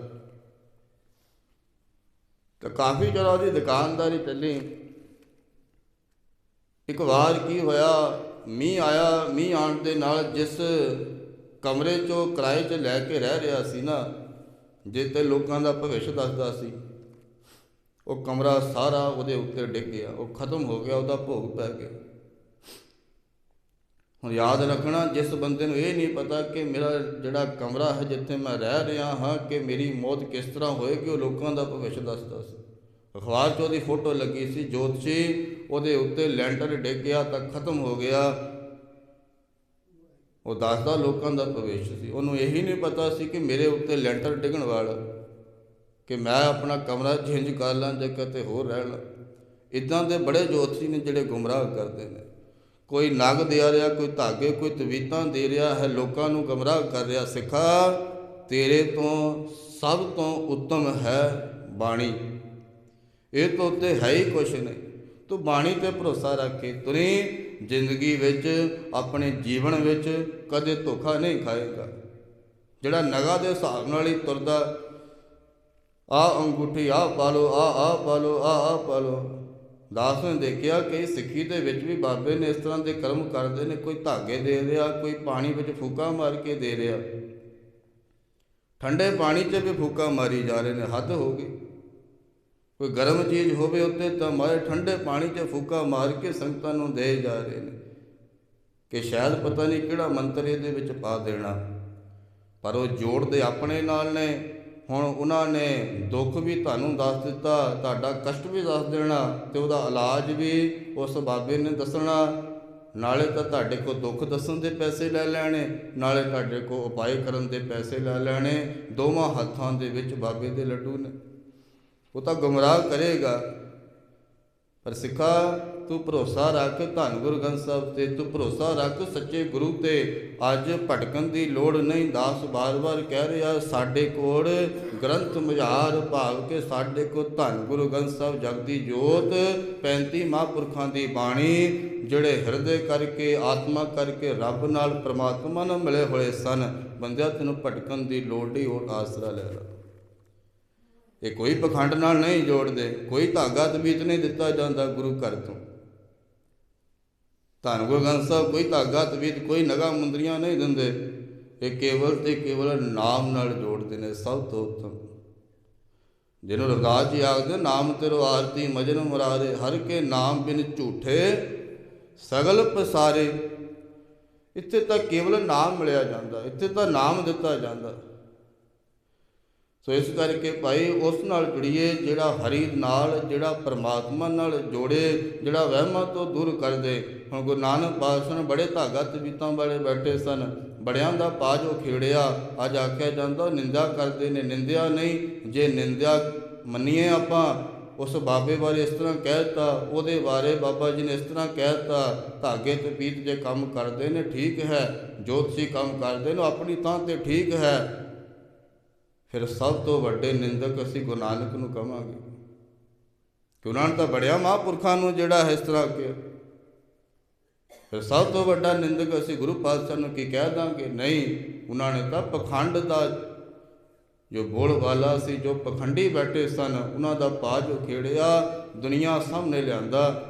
ਤਾਂ ਕਾਫੀ ਚਿਰ ਉਹਦੀ ਦੁਕਾਨਦਾਰੀ ਚੱਲੀ। ਇੱਕ ਵਾਰ ਕੀ ਹੋਇਆ, ਮੀਂਹ ਆਇਆ, ਮੀਂਹ ਆਉਣ ਦੇ ਨਾਲ ਜਿਸ ਕਮਰੇ 'ਚੋਂ ਕਿਰਾਏ 'ਚ ਲੈ ਕੇ ਰਹਿ ਰਿਹਾ ਸੀ ਨਾ, ਜਿਸ 'ਤੇ ਲੋਕਾਂ ਦਾ ਭਵਿੱਖ ਦੱਸਦਾ ਸੀ, ਉਹ ਕਮਰਾ ਸਾਰਾ ਉਹਦੇ ਉੱਤੇ ਡਿੱਗ ਗਿਆ, ਉਹ ਖਤਮ ਹੋ ਗਿਆ, ਉਹਦਾ ਭੋਗ ਪੈ ਗਿਆ। ਹੁਣ ਯਾਦ ਰੱਖਣਾ, ਜਿਸ ਬੰਦੇ ਨੂੰ ਇਹ ਨਹੀਂ ਪਤਾ ਕਿ ਮੇਰਾ ਜਿਹੜਾ ਕਮਰਾ ਹੈ ਜਿੱਥੇ ਮੈਂ ਰਹਿ ਰਿਹਾ ਹਾਂ, ਕਿ ਮੇਰੀ ਮੌਤ ਕਿਸ ਤਰ੍ਹਾਂ ਹੋਏਗੀ, ਉਹ ਲੋਕਾਂ ਦਾ ਭਵਿੱਖ ਦੱਸਦਾ ਸੀ। ਅਖਬਾਰ 'ਚ ਉਹਦੀ ਫੋਟੋ ਲੱਗੀ ਸੀ, ਜੋਤਸ਼ੀ ਉਹਦੇ ਉੱਤੇ ਲੈਂਟਰ ਡਿੱਗ ਗਿਆ ਤਾਂ ਖਤਮ ਹੋ ਗਿਆ। ਉਹ ਦੱਸਦਾ ਲੋਕਾਂ ਦਾ ਭਵਿੱਖ ਸੀ। ਉਹਨੂੰ ਇਹੀ ਨਹੀਂ ਪਤਾ ਸੀ ਕਿ ਮੇਰੇ ਉੱਤੇ ਲੈਂਟਰ ਡਿੱਗਣ ਵਾਲਾ, ਕਿ ਮੈਂ ਆਪਣਾ ਕਮਰਾ ਚੇਂਜ ਕਰ ਲਾਂ, ਜਾਂ ਕਿਤੇ ਹੋਰ ਰਹਿ ਲਾਂ। ਇਦਾਂ ਦੇ ਬੜੇ ਜੋਤਸ਼ੀ ਨੇ ਜਿਹੜੇ ਗੁੰਮਰਾਹ ਕਰਦੇ ਨੇ। ਕੋਈ ਨਗ ਦੇ ਰਿਹਾ, ਕੋਈ ਧਾਗੇ, ਕੋਈ ਤਵੀਤਾਂ ਦੇ ਰਿਹਾ ਹੈ, ਲੋਕਾਂ ਨੂੰ ਗਮਰਾਹ ਕਰ ਰਿਹਾ। ਸਿੱਖਾ, ਤੇਰੇ ਤੋਂ ਸਭ ਤੋਂ ਉੱਤਮ ਹੈ ਬਾਣੀ। ਇਹ ਤੋਂ ਉੱਤੇ ਹੈ ਹੀ ਕੁਛ ਨਹੀਂ। ਤੂੰ ਬਾਣੀ ਤੇ ਭਰੋਸਾ ਰੱਖ। ਕੇ ਤੁਰੀ ਜ਼ਿੰਦਗੀ ਵਿੱਚ, ਆਪਣੇ ਜੀਵਨ ਵਿੱਚ ਕਦੇ ਧੋਖਾ ਨਹੀਂ ਖਾਏਗਾ। ਜਿਹੜਾ ਨਗਾ ਦੇ ਹਿਸਾਬ ਨਾਲ ਹੀ ਤੁਰਦਾ, ਆ ਅੰਗੂਠੀ ਆ ਪਾ ਲਓ ਆ ਆ ਪਾ ਲਓ ਆ ਆ ਪਾ ਲਓ। ਦਾਸ ਨੇ ਦੇਖਿਆ ਕਿ ਸਿੱਖੀ ਦੇ ਵਿੱਚ ਵੀ ਬਾਬੇ ਨੇ ਇਸ ਤਰ੍ਹਾਂ ਦੇ ਕਰਮ ਕਰਦੇ ਨੇ, ਕੋਈ ਧਾਗੇ ਦੇ ਰਿਹਾ, ਕੋਈ ਪਾਣੀ ਵਿੱਚ ਫੂਕਾ ਮਾਰ ਕੇ ਦੇ ਰਿਹਾ। ਠੰਡੇ ਪਾਣੀ 'ਚ ਵੀ ਫੂਕਾ ਮਾਰੀ ਜਾ ਰਹੇ ਨੇ, ਹੱਦ ਹੋ ਗਈ। ਕੋਈ ਗਰਮ ਚੀਜ਼ ਹੋਵੇ ਉੱਤੇ ਤਾਂ ਮਾਰੇ, ਠੰਡੇ ਪਾਣੀ 'ਚ ਫੂਕਾ ਮਾਰ ਕੇ ਸੰਗਤਾਂ ਨੂੰ ਦੇ ਜਾ ਰਹੇ ਨੇ। ਕਿ ਸ਼ਾਇਦ ਪਤਾ ਨਹੀਂ ਕਿਹੜਾ ਮੰਤਰ ਇਹਦੇ ਵਿੱਚ ਪਾ ਦੇਣਾ। ਪਰ ਉਹ ਜੋੜ ਦੇ ਆਪਣੇ ਨਾਲ ਨੇ। ਹੁਣ ਉਹਨਾਂ ਨੇ ਦੁੱਖ ਵੀ ਤੁਹਾਨੂੰ ਦੱਸ ਦਿੱਤਾ, ਤੁਹਾਡਾ ਕਸ਼ਟ ਵੀ ਦੱਸ ਦੇਣਾ ਤੇ ਉਹਦਾ ਇਲਾਜ ਵੀ ਉਸ ਬਾਬੇ ਨੇ ਦੱਸਣਾ। ਨਾਲੇ ਤਾਂ ਤੁਹਾਡੇ ਕੋਲ ਦੁੱਖ ਦੱਸਣ ਦੇ ਪੈਸੇ ਲੈ ਲੈਣੇ, ਨਾਲੇ ਤੁਹਾਡੇ ਕੋਲ ਉਪਾਏ ਕਰਨ ਦੇ ਪੈਸੇ ਲੈ ਲੈਣੇ, ਦੋਵਾਂ ਹੱਥਾਂ ਦੇ ਵਿੱਚ ਬਾਬੇ ਦੇ ਲੱਡੂ ਨੇ। ਉਹ ਤਾਂ ਗੁੰਮਰਾਹ ਕਰੇਗਾ। ਪਰ ਸਿੱਖਾ ਤੂੰ ਭਰੋਸਾ ਰੱਖ ਧੰਨ ਗੁਰੂ ਗ੍ਰੰਥ ਸਾਹਿਬ ਤੇ, ਤੂੰ ਭਰੋਸਾ ਰੱਖ ਸੱਚੇ ਗੁਰੂ ਤੇ। ਅੱਜ ਭਟਕਣ ਦੀ ਲੋੜ ਨਹੀਂ, ਦਾਸ ਬਾਰ-ਬਾਰ ਕਹਿ ਰਿਹਾ, ਸਾਡੇ ਕੋਲ ਗ੍ਰੰਥ ਮੁਝਾਰ ਭਾਵ ਕੇ ਸਾਡੇ ਕੋਲ ਧੰਨ ਗੁਰੂ ਗ੍ਰੰਥ ਸਾਹਿਬ ਜਗਦੀ ਜੋਤ 35 ਮਹਾਂਪੁਰਖਾਂ ਦੀ ਬਾਣੀ, ਜਿਹੜੇ ਹਿਰਦੇ ਕਰਕੇ, ਆਤਮਾ ਕਰਕੇ ਰੱਬ ਨਾਲ ਪ੍ਰਮਾਤਮਾ ਨਾਲ ਮਿਲੇ ਹੋਏ ਸਨ। ਬੰਦਿਆ, ਤੈਨੂੰ ਭਟਕਣ ਦੀ ਲੋੜ ਨਹੀਂ ਉਹ ਆਸਰਾ ਲੈ ਲੈ। ਇਹ ਕੋਈ ਪਖੰਡ ਨਾਲ ਨਹੀਂ ਜੋੜਦੇ, ਕੋਈ ਧਾਗਾ ਤਬੀਤ ਨਹੀਂ ਦਿੱਤਾ ਜਾਂਦਾ ਗੁਰੂ ਘਰ ਤੋਂ। ਧੰਨ ਗੁਰੂ ਗ੍ਰੰਥ ਸਾਹਿਬ, ਕੋਈ ਧਾਗਾ ਤਬੀਤ ਕੋਈ ਨਗਾ ਮੁੰਦਰੀਆਂ ਨਹੀਂ ਦਿੰਦੇ। ਇਹ ਕੇਵਲ ਤੇ ਕੇਵਲ ਨਾਮ ਨਾਲ ਜੋੜਦੇ ਨੇ, ਸਭ ਤੋਂ ਉੱਤਮ। ਜਿਹਨੂੰ ਰਵਿਦਾਸ ਜੀ ਆਖਦੇ, ਨਾਮ ਤੇਰੋ ਆਰਤੀ ਮਜਨ ਮੁਰਾਰੇ, ਹਰ ਕੇ ਨਾਮ ਬਿਨ ਝੂਠੇ, ਸਗਲ ਪਸਾਰੇ। ਇੱਥੇ ਤਾਂ ਕੇਵਲ ਨਾਮ ਮਿਲਿਆ ਜਾਂਦਾ, ਇੱਥੇ ਤਾਂ ਨਾਮ ਦਿੱਤਾ ਜਾਂਦਾ। ਸੋ ਇਸ ਕਰਕੇ ਭਾਈ ਉਸ ਨਾਲ ਜੁੜੀਏ, ਜਿਹੜਾ ਹਰੀ ਨਾਲ, ਜਿਹੜਾ ਪਰਮਾਤਮਾ ਨਾਲ ਜੋੜੇ, ਜਿਹੜਾ ਵਹਿਮਾਂ ਤੋਂ ਦੂਰ ਕਰ ਦੇ। ਹੁਣ ਗੁਰੂ ਨਾਨਕ ਪਾਤਸ਼ਾਹ ਬੜੇ ਧਾਗਾ ਤਬੀਤਾਂ ਵਾਲੇ ਬੈਠੇ ਸਨ। ਬੜਿਆਂ ਦਾ ਪਾਜੋ ਖੇੜਿਆ ਅੱਜ ਆਖਿਆ ਜਾਂਦਾ, ਨਿੰਦਾ ਕਰਦੇ ਨੇ, ਨਿੰਦਿਆ ਨਹੀਂ। ਜੇ ਨਿੰਦਿਆ ਮੰਨੀਏ ਆਪਾਂ, ਉਸ ਬਾਬੇ ਬਾਰੇ ਇਸ ਤਰ੍ਹਾਂ ਕਹਿਤਾ ਉਹਦੇ ਬਾਰੇ ਬਾਬਾ ਜੀ ਨੇ ਇਸ ਤਰ੍ਹਾਂ ਕਹਿਤਾ ਧਾਗੇ ਤੇ ਪੀਤ ਜੇ ਕੰਮ ਕਰਦੇ ਨੇ, ਠੀਕ ਹੈ। ਜੋਤਸ਼ੀ ਕੰਮ ਕਰਦੇ ਨੇ ਆਪਣੀ ਤਾਂ ਤੇ ਠੀਕ ਹੈ। ਫਿਰ ਸਭ ਤੋਂ ਵੱਡੇ ਨਿੰਦਕ ਅਸੀਂ ਗੁਰੂ ਨਾਨਕ ਨੂੰ ਕਵਾਂਗੇ ਕਿ ਉਹਨਾਂ ਨੇ ਤਾਂ ਬੜਿਆ ਮਹਾਂਪੁਰਖਾਂ ਨੂੰ ਜਿਹੜਾ ਇਸ ਤਰ੍ਹਾਂ ਕਿਹਾ। ਫਿਰ ਸਭ ਤੋਂ ਵੱਡਾ ਨਿੰਦਕ ਅਸੀਂ ਗੁਰੂ ਪਾਤਸ਼ਾਹ ਨੂੰ ਕੀ ਕਹਿ ਦਾਂਗੇ? ਨਹੀਂ, ਉਹਨਾਂ ਨੇ ਤਾਂ ਪਖੰਡ ਦਾ ਜੋ ਬੋਲ ਵਾਲਾ ਸੀ, ਜੋ ਪਖੰਡੀ ਬੈਠੇ ਸਨ, ਉਹਨਾਂ ਦਾ ਪਾਜ ਖੇੜਿਆ ਦੁਨੀਆ ਸਾਹਮਣੇ ਲਿਆਂਦਾ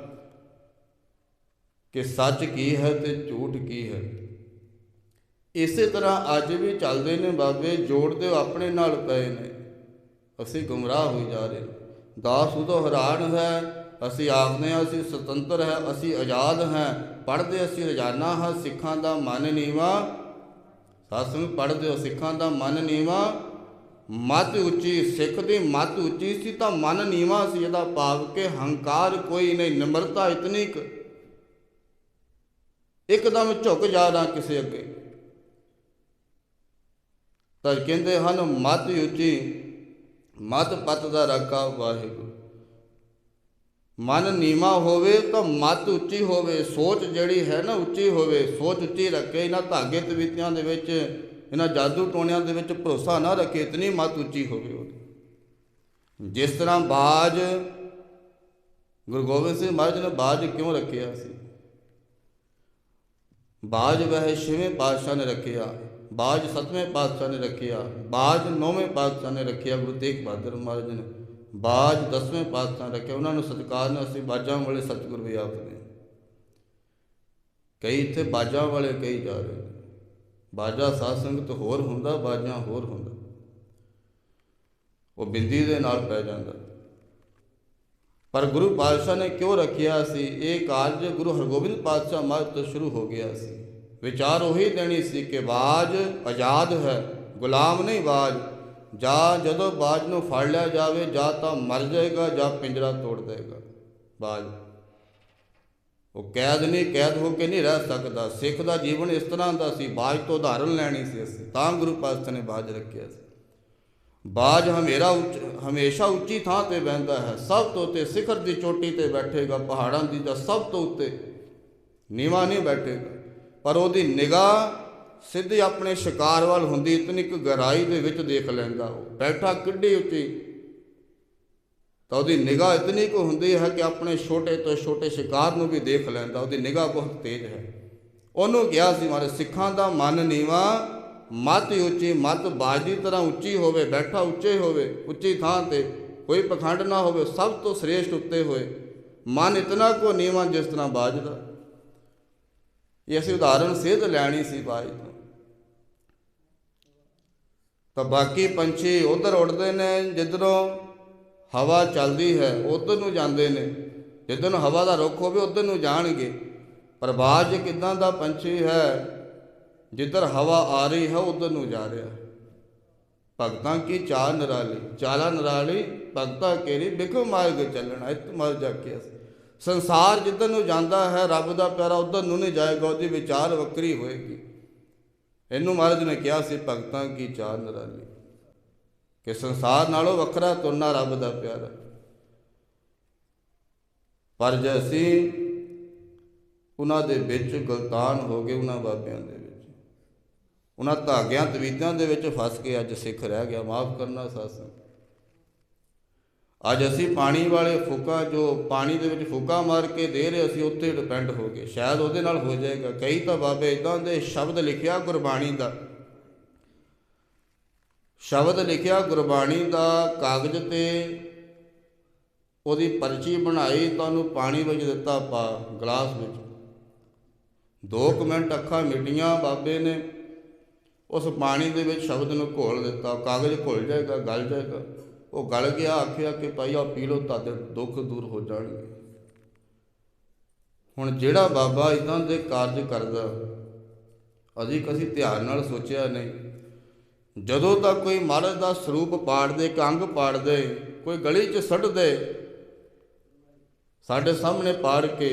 ਕਿ ਸੱਚ ਕੀ ਹੈ ਤੇ ਝੂਠ ਕੀ ਹੈ? ਇਸੇ ਤਰ੍ਹਾਂ ਅੱਜ ਵੀ ਚੱਲਦੇ ਨੇ ਬਾਬੇ ਜੋੜਦੇ ਆਪਣੇ ਨਾਲ ਪਏ ਨੇ। ਅਸੀਂ ਗੁੰਮਰਾਹ ਹੋਈ ਜਾ ਰਹੇ ਦਾਸ ਉਦੋਂ ਹੈਰਾਨ ਹੈ, ਅਸੀਂ ਆਖਦੇ ਹਾਂ ਅਸੀਂ ਸੁਤੰਤਰ ਹੈ, ਅਸੀਂ ਆਜ਼ਾਦ ਹੈ। ਪੜ੍ਹਦੇ ਅਸੀਂ ਰੋਜ਼ਾਨਾ ਹਾਂ, ਸਿੱਖਾਂ ਦਾ ਮਨ ਨੀਵਾ। ਸਾਸੰਗ ਪੜ੍ਹਦੇ ਹੋ, ਸਿੱਖਾਂ ਦਾ ਮਨ ਨੀਵਾ। ਮਤ ਉੱਚੀ, ਸਿੱਖ ਦੀ ਮਤ ਉੱਚੀ ਸੀ ਤਾਂ ਮਨ ਨੀਵਾ ਸੀ, ਇਹਦਾ ਭਾਵ ਕਿ ਹੰਕਾਰ ਕੋਈ ਨਹੀਂ, ਨਿਮਰਤਾ ਇਤਨੀ ਕੁ। ਇੱਕਦਮ ਝੁਕ ਜਾਣਾ ਕਿਸੇ ਅੱਗੇ। ਤਾਂ ਕਹਿੰਦੇ ਹਨ ਮਤ ਉੱਚੀ ਮਤ ਪਤ ਦਾ ਰਾਖਾ ਵਾਹਿਗੁਰੂ। ਮਨ ਨੀਵਾ ਹੋਵੇ ਤਾਂ ਮਤ ਉੱਚੀ ਹੋਵੇ, ਸੋਚ ਜਿਹੜੀ ਹੈ ਨਾ ਉੱਚੀ ਹੋਵੇ, ਸੋਚ ਉੱਚੀ ਰੱਖੇ, ਇਹਨਾਂ ਧਾਗੇ ਤਵੀਤਿਆਂ ਦੇ ਵਿੱਚ, ਇਹਨਾਂ ਜਾਦੂ ਟੋਣਿਆਂ ਦੇ ਵਿੱਚ ਭਰੋਸਾ ਨਾ ਰੱਖੇ, ਇਤਨੀ ਮਤ ਉੱਚੀ ਹੋਵੇ ਉਹਦੀ ਜਿਸ ਤਰ੍ਹਾਂ ਬਾਜ, ਗੁਰੂ ਗੋਬਿੰਦ ਸਿੰਘ ਮਹਾਰਾਜ ਨੇ ਬਾਜ ਕਿਉਂ ਰੱਖਿਆ ਸੀ? ਬਾਜ ਵਹਿ ਛੇਵੇਂ ਪਾਤਸ਼ਾਹ ਨੇ ਰੱਖਿਆ। ਬਾਜ ਸਤਵੇਂ ਪਾਤਸ਼ਾਹ ਨੇ ਰੱਖਿਆ, ਬਾਜ ਨੌਵੇਂ ਪਾਤਸ਼ਾਹ ਨੇ ਰੱਖਿਆ, ਗੁਰੂ ਤੇਗ ਬਹਾਦਰ ਮਹਾਰਾਜ ਨੇ। ਬਾਜ ਦਸਵੇਂ ਪਾਤਸ਼ਾਹ ਨੇ ਰੱਖਿਆ, ਉਹਨਾਂ ਨੂੰ ਸਤਿਕਾਰ ਨਾਲ ਅਸੀਂ ਬਾਜਾਂ ਵਾਲੇ ਸਤਿਗੁਰ ਵੀ ਆਖਦੇ ਕਈ ਇੱਥੇ ਬਾਜਾਂ ਵਾਲੇ ਕਈ ਜਾ ਰਹੇ ਬਾਜਾ ਸਾਧ ਸੰਗਤ ਹੋਰ ਹੁੰਦਾ, ਬਾਜਾਂ ਹੋਰ ਹੁੰਦਾ। ਉਹ ਬਿੰਦੀ ਦੇ ਨਾਲ ਪੈ ਜਾਂਦਾ। ਪਰ ਗੁਰੂ ਪਾਤਸ਼ਾਹ ਨੇ ਕਿਉਂ ਰੱਖਿਆ ਸੀ? ਇਹ ਕਾਰਜ ਗੁਰੂ ਹਰਗੋਬਿੰਦ ਪਾਤਸ਼ਾਹ ਮਹਾਰਾਜ ਤੋਂ ਸ਼ੁਰੂ ਹੋ ਗਿਆ ਸੀ। ਵਿਚਾਰ ਉਹੀ ਦੇਣੀ ਸੀ ਕਿ ਬਾਜ ਆਜ਼ਾਦ ਹੈ, ਗੁਲਾਮ ਨਹੀਂ ਬਾਜ। ਜਾਂ ਜਦੋਂ ਬਾਜ ਨੂੰ ਫੜ ਲਿਆ ਜਾਵੇ, ਜਾਂ ਤਾਂ ਮਰ ਜਾਏਗਾ, ਜਾਂ ਪਿੰਜਰਾ ਤੋੜ ਦੇਗਾ। ਬਾਜ। ਉਹ ਕੈਦ ਨਹੀਂ, ਕੈਦ ਹੋ ਕੇ ਨਹੀਂ ਰਹਿ ਸਕਦਾ। ਸਿੱਖ ਦਾ ਜੀਵਨ ਇਸ ਤਰ੍ਹਾਂ ਦਾ ਸੀ, ਬਾਜ ਤੋਂ ਉਦਾਹਰਨ ਲੈਣੀ ਸੀ ਅਸੀਂ। ਤਾਂ ਗੁਰੂ ਪਾਤਸ਼ਾਹ ਨੇ ਬਾਜ ਰੱਖਿਆ ਸੀ। ਬਾਜ ਹਮੇਰਾ ਉੱਚ, ਹਮੇਸ਼ਾ ਉੱਚੀ ਥਾਂ ਤੇ ਬਹਿੰਦਾ ਹੈ। ਸਭ ਤੋਂ ਉੱਤੇ ਸਿਖਰ ਦੀ ਚੋਟੀ ਤੇ ਬੈਠੇਗਾ, ਪਹਾੜਾਂ ਦੀ ਦਾ ਸਭ ਤੋਂ ਉੱਤੇ ਨੀਵਾ ਨਹੀਂ ਬੈਠੇਗਾ। ਪਰ ਉਹਦੀ ਨਿਗਾਹ ਸਿੱਧੀ ਆਪਣੇ ਸ਼ਿਕਾਰ ਵੱਲ ਹੁੰਦੀ, ਇਤਨੀ ਕੁ ਗਹਿਰਾਈ ਦੇ ਵਿੱਚ ਦੇਖ ਲੈਂਦਾ ਉਹ। ਬੈਠਾ ਕਿੱਡੀ ਉੱਚੀ। ਤਾਂ ਉਹਦੀ ਨਿਗਾਹ ਇਤਨੀ ਕੁ ਹੁੰਦੀ ਹੈ ਕਿ ਆਪਣੇ ਛੋਟੇ ਤੋਂ ਛੋਟੇ ਸ਼ਿਕਾਰ ਨੂੰ ਵੀ ਦੇਖ ਲੈਂਦਾ। ਉਹਦੀ ਨਿਗਾਹ ਬਹੁਤ ਤੇਜ਼ ਹੈ। ਉਹਨੂੰ ਕਿਹਾ ਸੀ ਮਾਰੇ ਸਿੱਖਾਂ ਦਾ ਮਨ ਨੀਵਾ, ਮਤ ਉੱਚੀ, ਮਤ ਬਾਜ ਦੀ ਤਰ੍ਹਾਂ ਉੱਚੀ ਹੋਵੇ, ਬੈਠਾ ਉੱਚੇ ਹੋਵੇ, ਉੱਚੀ ਥਾਂ ਤੇ ਕੋਈ ਪਖੰਡ ਨਾ ਹੋਵੇ, ਸਭ ਤੋਂ ਸ੍ਰੇਸ਼ਟ ਉੱਤੇ ਹੋਏ। ਮਨ ਇਤਨਾ ਕੋ ਨੀਵਾ ਜਿਸ ਤਰ੍ਹਾਂ ਬਾਜ ਦਾ ਇਹ ਅਸੀਂ ਉਦਾਹਰਨ ਸੇਧ ਲੈਣੀ ਸੀ ਬਾਜ ਤੋਂ। ਤਾਂ ਬਾਕੀ ਪੰਛੀ ਉਧਰ ਉੱਡਦੇ ਨੇ, ਜਿੱਧਰੋਂ ਹਵਾ ਚੱਲਦੀ ਹੈ, ਉਧਰ ਨੂੰ ਜਾਂਦੇ ਨੇ। ਜਿੱਧਰ ਨੂੰ ਹਵਾ ਦਾ ਰੁੱਖ ਹੋਵੇ, ਉਧਰ ਨੂੰ ਜਾਣਗੇ। ਪਰ ਬਾਜ ਕਿਦਾਂ ਦਾ ਪੰਛੀ ਹੈ, ਜਿੱਧਰ ਹਵਾ ਆ ਰਹੀ ਹੈ, ਉਧਰ ਨੂੰ ਜਾ ਰਿਹਾ। ਭਗਤਾਂ ਕੀ ਚਾਲ ਨਰਾਲੀ? ਚਾਲਾ ਨਰਾਲੀ, ਭਗਤਾ ਕੇਰੀ ਬਿਖੋ ਮਾਰਗ ਚੱਲਣਾ ਇਤ ਮਰ ਜਾ ਕੇ ਅਸੀਂ। ਸੰਸਾਰ ਜਿੱਧਰ ਨੂੰ ਜਾਂਦਾ ਹੈ, ਰੱਬ ਦਾ ਪਿਆਰਾ, ਉਧਰ ਨੂੰ ਨਹੀਂ ਜਾਏਗਾ, ਉਹਦੀ ਵਿਚਾਰ ਵੱਖਰੀ ਹੋਏਗੀ। ਇਹਨੂੰ ਮਹਾਰਾਜ ਨੇ ਕਿਹਾ ਸੀ, ਭਗਤਾਂ ਕੀ ਚਾਲ ਨਰਾਲੀ। ਕਿ ਸੰਸਾਰ ਨਾਲੋਂ ਵੱਖਰਾ ਤੁਰਨਾ ਰੱਬ ਦਾ ਪਿਆਰਾ। ਪਰ ਜੇ ਅਸੀਂ ਉਹਨਾਂ ਦੇ ਵਿੱਚ ਗਲਤਾਨ ਹੋ ਗਏ, ਉਹਨਾਂ ਬਾਬਿਆਂ ਦੇ ਵਿੱਚ, ਉਹਨਾਂ ਧਾਗਿਆਂ ਤਵੀਦਾਂ ਦੇ ਵਿੱਚ ਫਸ ਕੇ ਅੱਜ ਸਿੱਖ ਰਹਿ ਗਿਆ, ਮਾਫ ਕਰਨਾ ਸਾਸਨ ਅੱਜ ਅਸੀਂ ਪਾਣੀ ਵਾਲੇ ਫੁਕਾ, ਜੋ ਪਾਣੀ ਦੇ ਵਿੱਚ ਫੁਕਾ ਮਾਰ ਕੇ ਦੇ ਰਹੇ, ਅਸੀਂ ਉੱਤੇ ਡਿਪੈਂਡ ਹੋ ਗਏ। ਸ਼ਾਇਦ ਉਹਦੇ ਨਾਲ ਹੋ ਜਾਏਗਾ। ਕਈ ਤਾਂ ਬਾਬੇ ਇਦਾਂ ਦੇ ਸ਼ਬਦ ਲਿਖਿਆ ਗੁਰਬਾਣੀ ਦਾ। ਸ਼ਬਦ ਲਿਖਿਆ ਗੁਰਬਾਣੀ ਦਾ ਕਾਗਜ਼ ਤੇ ਉਹਦੀ ਪਰਚੀ ਬਣਾਈ ਤੁਹਾਨੂੰ ਪਾਣੀ ਵਿੱਚ ਦਿੱਤਾ ਪਾ ਗਲਾਸ ਵਿੱਚ। 2 ਮਿੰਟ ਅੱਖਾਂ ਮਿਟੀਆਂ ਬਾਬੇ ਨੇ। ਉਸ ਪਾਣੀ ਦੇ ਵਿੱਚ ਸ਼ਬਦ ਨੂੰ ਘੋਲ ਦਿੱਤਾ। ਕਾਗਜ਼ ਘੁਲ ਜਾਏਗਾ, ਗਲ ਜਾਏਗਾ। ਉਹ ਗਲ ਗਿਆ, ਆਖਿਆ ਕਿ ਭਾਈ ਆ ਪੀ ਲਓ, ਤੁਹਾਡੇ ਦੁੱਖ ਦੂਰ ਹੋ ਜਾਣਗੇ। ਹੁਣ ਜਿਹੜਾ ਬਾਬਾ ਇਦਾਂ ਦੇ ਕਾਰਜ ਕਰਦਾ ਅਜੀ ਕਸੀ ਧਿਆਨ ਨਾਲ ਸੋਚਿਆ ਨਹੀਂ। ਜਦੋਂ ਤੱਕ ਕੋਈ ਮਹਾਰਾਜ ਦਾ ਸਰੂਪ ਪਾੜਦੇ, ਕੰਗ ਪਾੜਦੇ, ਕੋਈ ਗਲੀ 'ਚ ਸੱਟਦੇ, ਸਾਡੇ ਸਾਹਮਣੇ ਪਾੜ ਕੇ,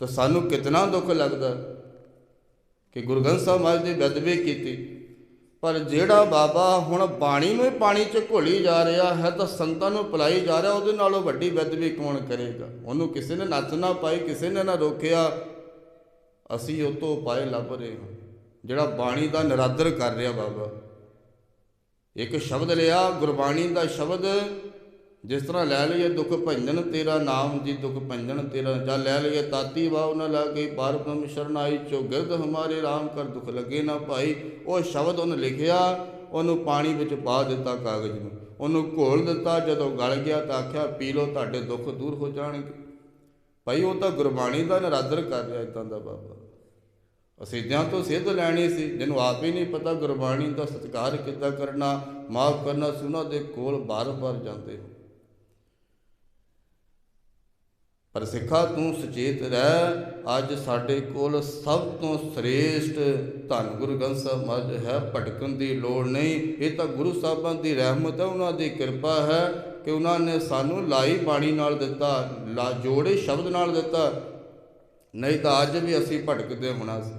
ਤਾਂ ਸਾਨੂੰ ਕਿਤਨਾ ਦੁੱਖ ਲੱਗਦਾ ਕਿ ਗੁਰੂ ਗ੍ਰੰਥ ਸਾਹਿਬ ਮਹਾਰਾਜ ਦੀ ਬੇਅਦਬੀ ਕੀਤੀ। ਪਰ ਜਿਹੜਾ ਬਾਬਾ ਹੁਣ ਬਾਣੀ ਨੂੰ ਹੀ ਪਾਣੀ 'ਚ ਘੋਲੀ ਜਾ ਰਿਹਾ ਹੈ ਤਾਂ ਸੰਤਾਂ ਨੂੰ ਪਲਾਈ ਜਾ ਰਿਹਾ, ਉਹਦੇ ਨਾਲੋਂ ਵੱਡੀ ਬੇਅਦਬੀ ਕੌਣ ਕਰੇਗਾ? ਉਹਨੂੰ ਕਿਸੇ ਨੇ ਨੱਚ ਨਾ ਪਾਈ, ਕਿਸੇ ਨੇ ਨਾ ਰੋਕਿਆ। ਅਸੀਂ ਉਹ ਤੋਂ ਉਪਾਏ ਲੱਭ ਰਹੇ ਹਾਂ। ਜਿਹੜਾ ਬਾਣੀ ਦਾ ਨਿਰਾਦਰ ਕਰ ਰਿਹਾ ਬਾਬਾ। ਇੱਕ ਸ਼ਬਦ ਲਿਆ, ਗੁਰਬਾਣੀ ਦਾ ਸ਼ਬਦ ਜਿਸ ਤਰ੍ਹਾਂ ਲੈ ਲਈਏ ਦੁੱਖ ਭੰਜਨ, ਤੇਰਾ ਨਾਮ ਜੀ ਦੁੱਖ ਭੰਜਨ, ਤੇਰਾ ਜਾਂ ਲੈ ਲਈਏ ਤਾਤੀ ਵਾਹ ਨਾ ਲਾਗੇ ਪਾਰ ਬ੍ਰਹਮ ਸ਼ਰਨਾਈ ਚੋ ਗਿਰਦ ਹਮਾਰੇ RAM ਕਰ ਦੁੱਖ ਲੱਗੇ ਨਾ ਭਾਈ। ਉਹ ਸ਼ਬਦ ਉਹਨੇ ਲਿਖਿਆ, ਉਹਨੂੰ ਪਾਣੀ ਵਿੱਚ ਪਾ ਦਿੱਤਾ ਕਾਗਜ਼ ਨੂੰ। ਉਹਨੂੰ ਘੋਲ ਦਿੱਤਾ, ਜਦੋਂ ਗਲ ਗਿਆ ਤਾਂ ਆਖਿਆ, ਪੀ ਲੋ ਤੁਹਾਡੇ ਦੁੱਖ ਦੂਰ ਹੋ ਜਾਣਗੇ। ਭਾਈ, ਉਹ ਤਾਂ ਗੁਰਬਾਣੀ ਦਾ ਨਿਰਾਦਰ ਕਰ ਰਿਹਾ ਇਦਾਂ ਦਾ ਬਾਬਾ। ਅਸੀਜਾਂ ਤੋਂ ਸਿੱਧ ਲੈਣੀ ਸੀ, ਜਿਹਨੂੰ ਆਪ ਹੀ ਨਹੀਂ ਪਤਾ ਗੁਰਬਾਣੀ ਦਾ ਸਤਿਕਾਰ ਕਿੱਦਾਂ ਕਰਨਾ। ਮਾਫ ਕਰਨਾ ਸੁਣਾ ਦੇ ਕੋਲ ਬਾਰ-ਬਾਰ ਜਾਂਦੇ ਹੋ। ਪਰ ਸਿੱਖਾ ਤੂੰ ਸੁਚੇਤ ਰਹਿ, ਅੱਜ ਸਾਡੇ ਕੋਲ ਸਭ ਤੋਂ ਸ੍ਰੇਸ਼ਟ ਧੰਨ ਗੁਰੂ ਗ੍ਰੰਥ ਸਾਹਿਬ ਮਹਾਰਾਜ ਹੈ, ਭਟਕਣ ਦੀ ਲੋੜ ਨਹੀਂ। ਇਹ ਤਾਂ ਗੁਰੂ ਸਾਹਿਬਾਂ ਦੀ ਰਹਿਮਤ ਹੈ, ਉਹਨਾਂ ਦੀ ਕਿਰਪਾ ਹੈ ਕਿ ਉਹਨਾਂ ਨੇ ਸਾਨੂੰ ਲਾਈ ਬਾਣੀ ਨਾਲ ਦਿੱਤਾ, ਲਾ ਜੋੜੇ ਸ਼ਬਦ ਨਾਲ ਦਿੱਤਾ। ਨਹੀਂ ਤਾਂ ਅੱਜ ਵੀ ਅਸੀਂ ਭਟਕਦੇ ਹੋਣਾ ਸੀ।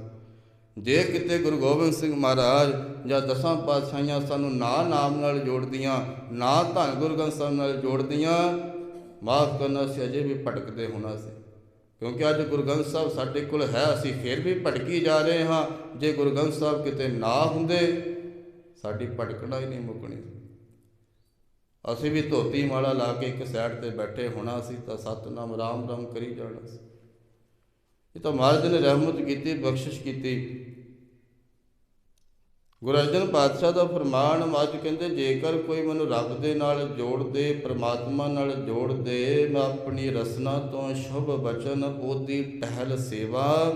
ਜੇ ਕਿਤੇ ਗੁਰੂ ਗੋਬਿੰਦ ਸਿੰਘ ਮਹਾਰਾਜ ਜਾਂ ਦਸਾਂ ਪਾਤਸ਼ਾਹੀਆਂ ਸਾਨੂੰ ਨਾ ਨਾਮ ਨਾਲ ਜੋੜਦੀਆਂ, ਨਾ ਧੰਨ ਗੁਰੂ ਗ੍ਰੰਥ ਸਾਹਿਬ ਨਾਲ ਜੋੜਦੀਆਂ ਮਾਫ ਕਰਨਾ ਸੀ, ਅਜੇ ਵੀ ਭਟਕਦੇ ਹੋਣਾ ਸੀ। ਕਿਉਂਕਿ ਅੱਜ ਗੁਰੂ ਗ੍ਰੰਥ ਸਾਹਿਬ ਸਾਡੇ ਕੋਲ ਹੈ, ਅਸੀਂ ਫਿਰ ਵੀ ਭਟਕੀ ਜਾ ਰਹੇ ਹਾਂ। ਜੇ ਗੁਰੂ ਗ੍ਰੰਥ ਸਾਹਿਬ ਕਿਤੇ ਨਾ ਹੁੰਦੇ, ਸਾਡੀ ਭਟਕਣਾ ਹੀ ਨਹੀਂ ਮੁੱਕਣੀ। ਅਸੀਂ ਵੀ ਧੋਤੀ ਮਾਲਾ ਲਾ ਕੇ ਇੱਕ ਸਾਈਡ ਤੇ ਬੈਠੇ ਹੋਣਾ ਸੀ, ਤਾਂ ਸਤਨਾਮ ਰਾਮ ਰਾਮ ਕਰੀ ਜਾਣਾ ਸੀ। ਇਹ ਤਾਂ ਮਹਾਰਾਜ ਨੇ ਰਹਿਮਤ ਕੀਤੀ, ਬਖਸ਼ਿਸ਼ ਕੀਤੀ। ਗੁਰੂ ਅਰਜਨ ਪਾਤਸ਼ਾਹ ਦਾ ਫਰਮਾਨ ਅੱਜ ਕਹਿੰਦੇ, ਜੇਕਰ ਕੋਈ ਮੈਨੂੰ ਰੱਬ ਦੇ ਨਾਲ ਜੋੜ ਦੇ ਪ੍ਰਮਾਤਮਾ ਨਾਲ ਜੋੜ ਦੇ ਮੈਂ ਆਪਣੀ ਰਸਨਾ ਤੋਂ ਸ਼ੁਭ ਬਚਨ, ਉਹਦੀ ਟਹਿਲ ਸੇਵਾ,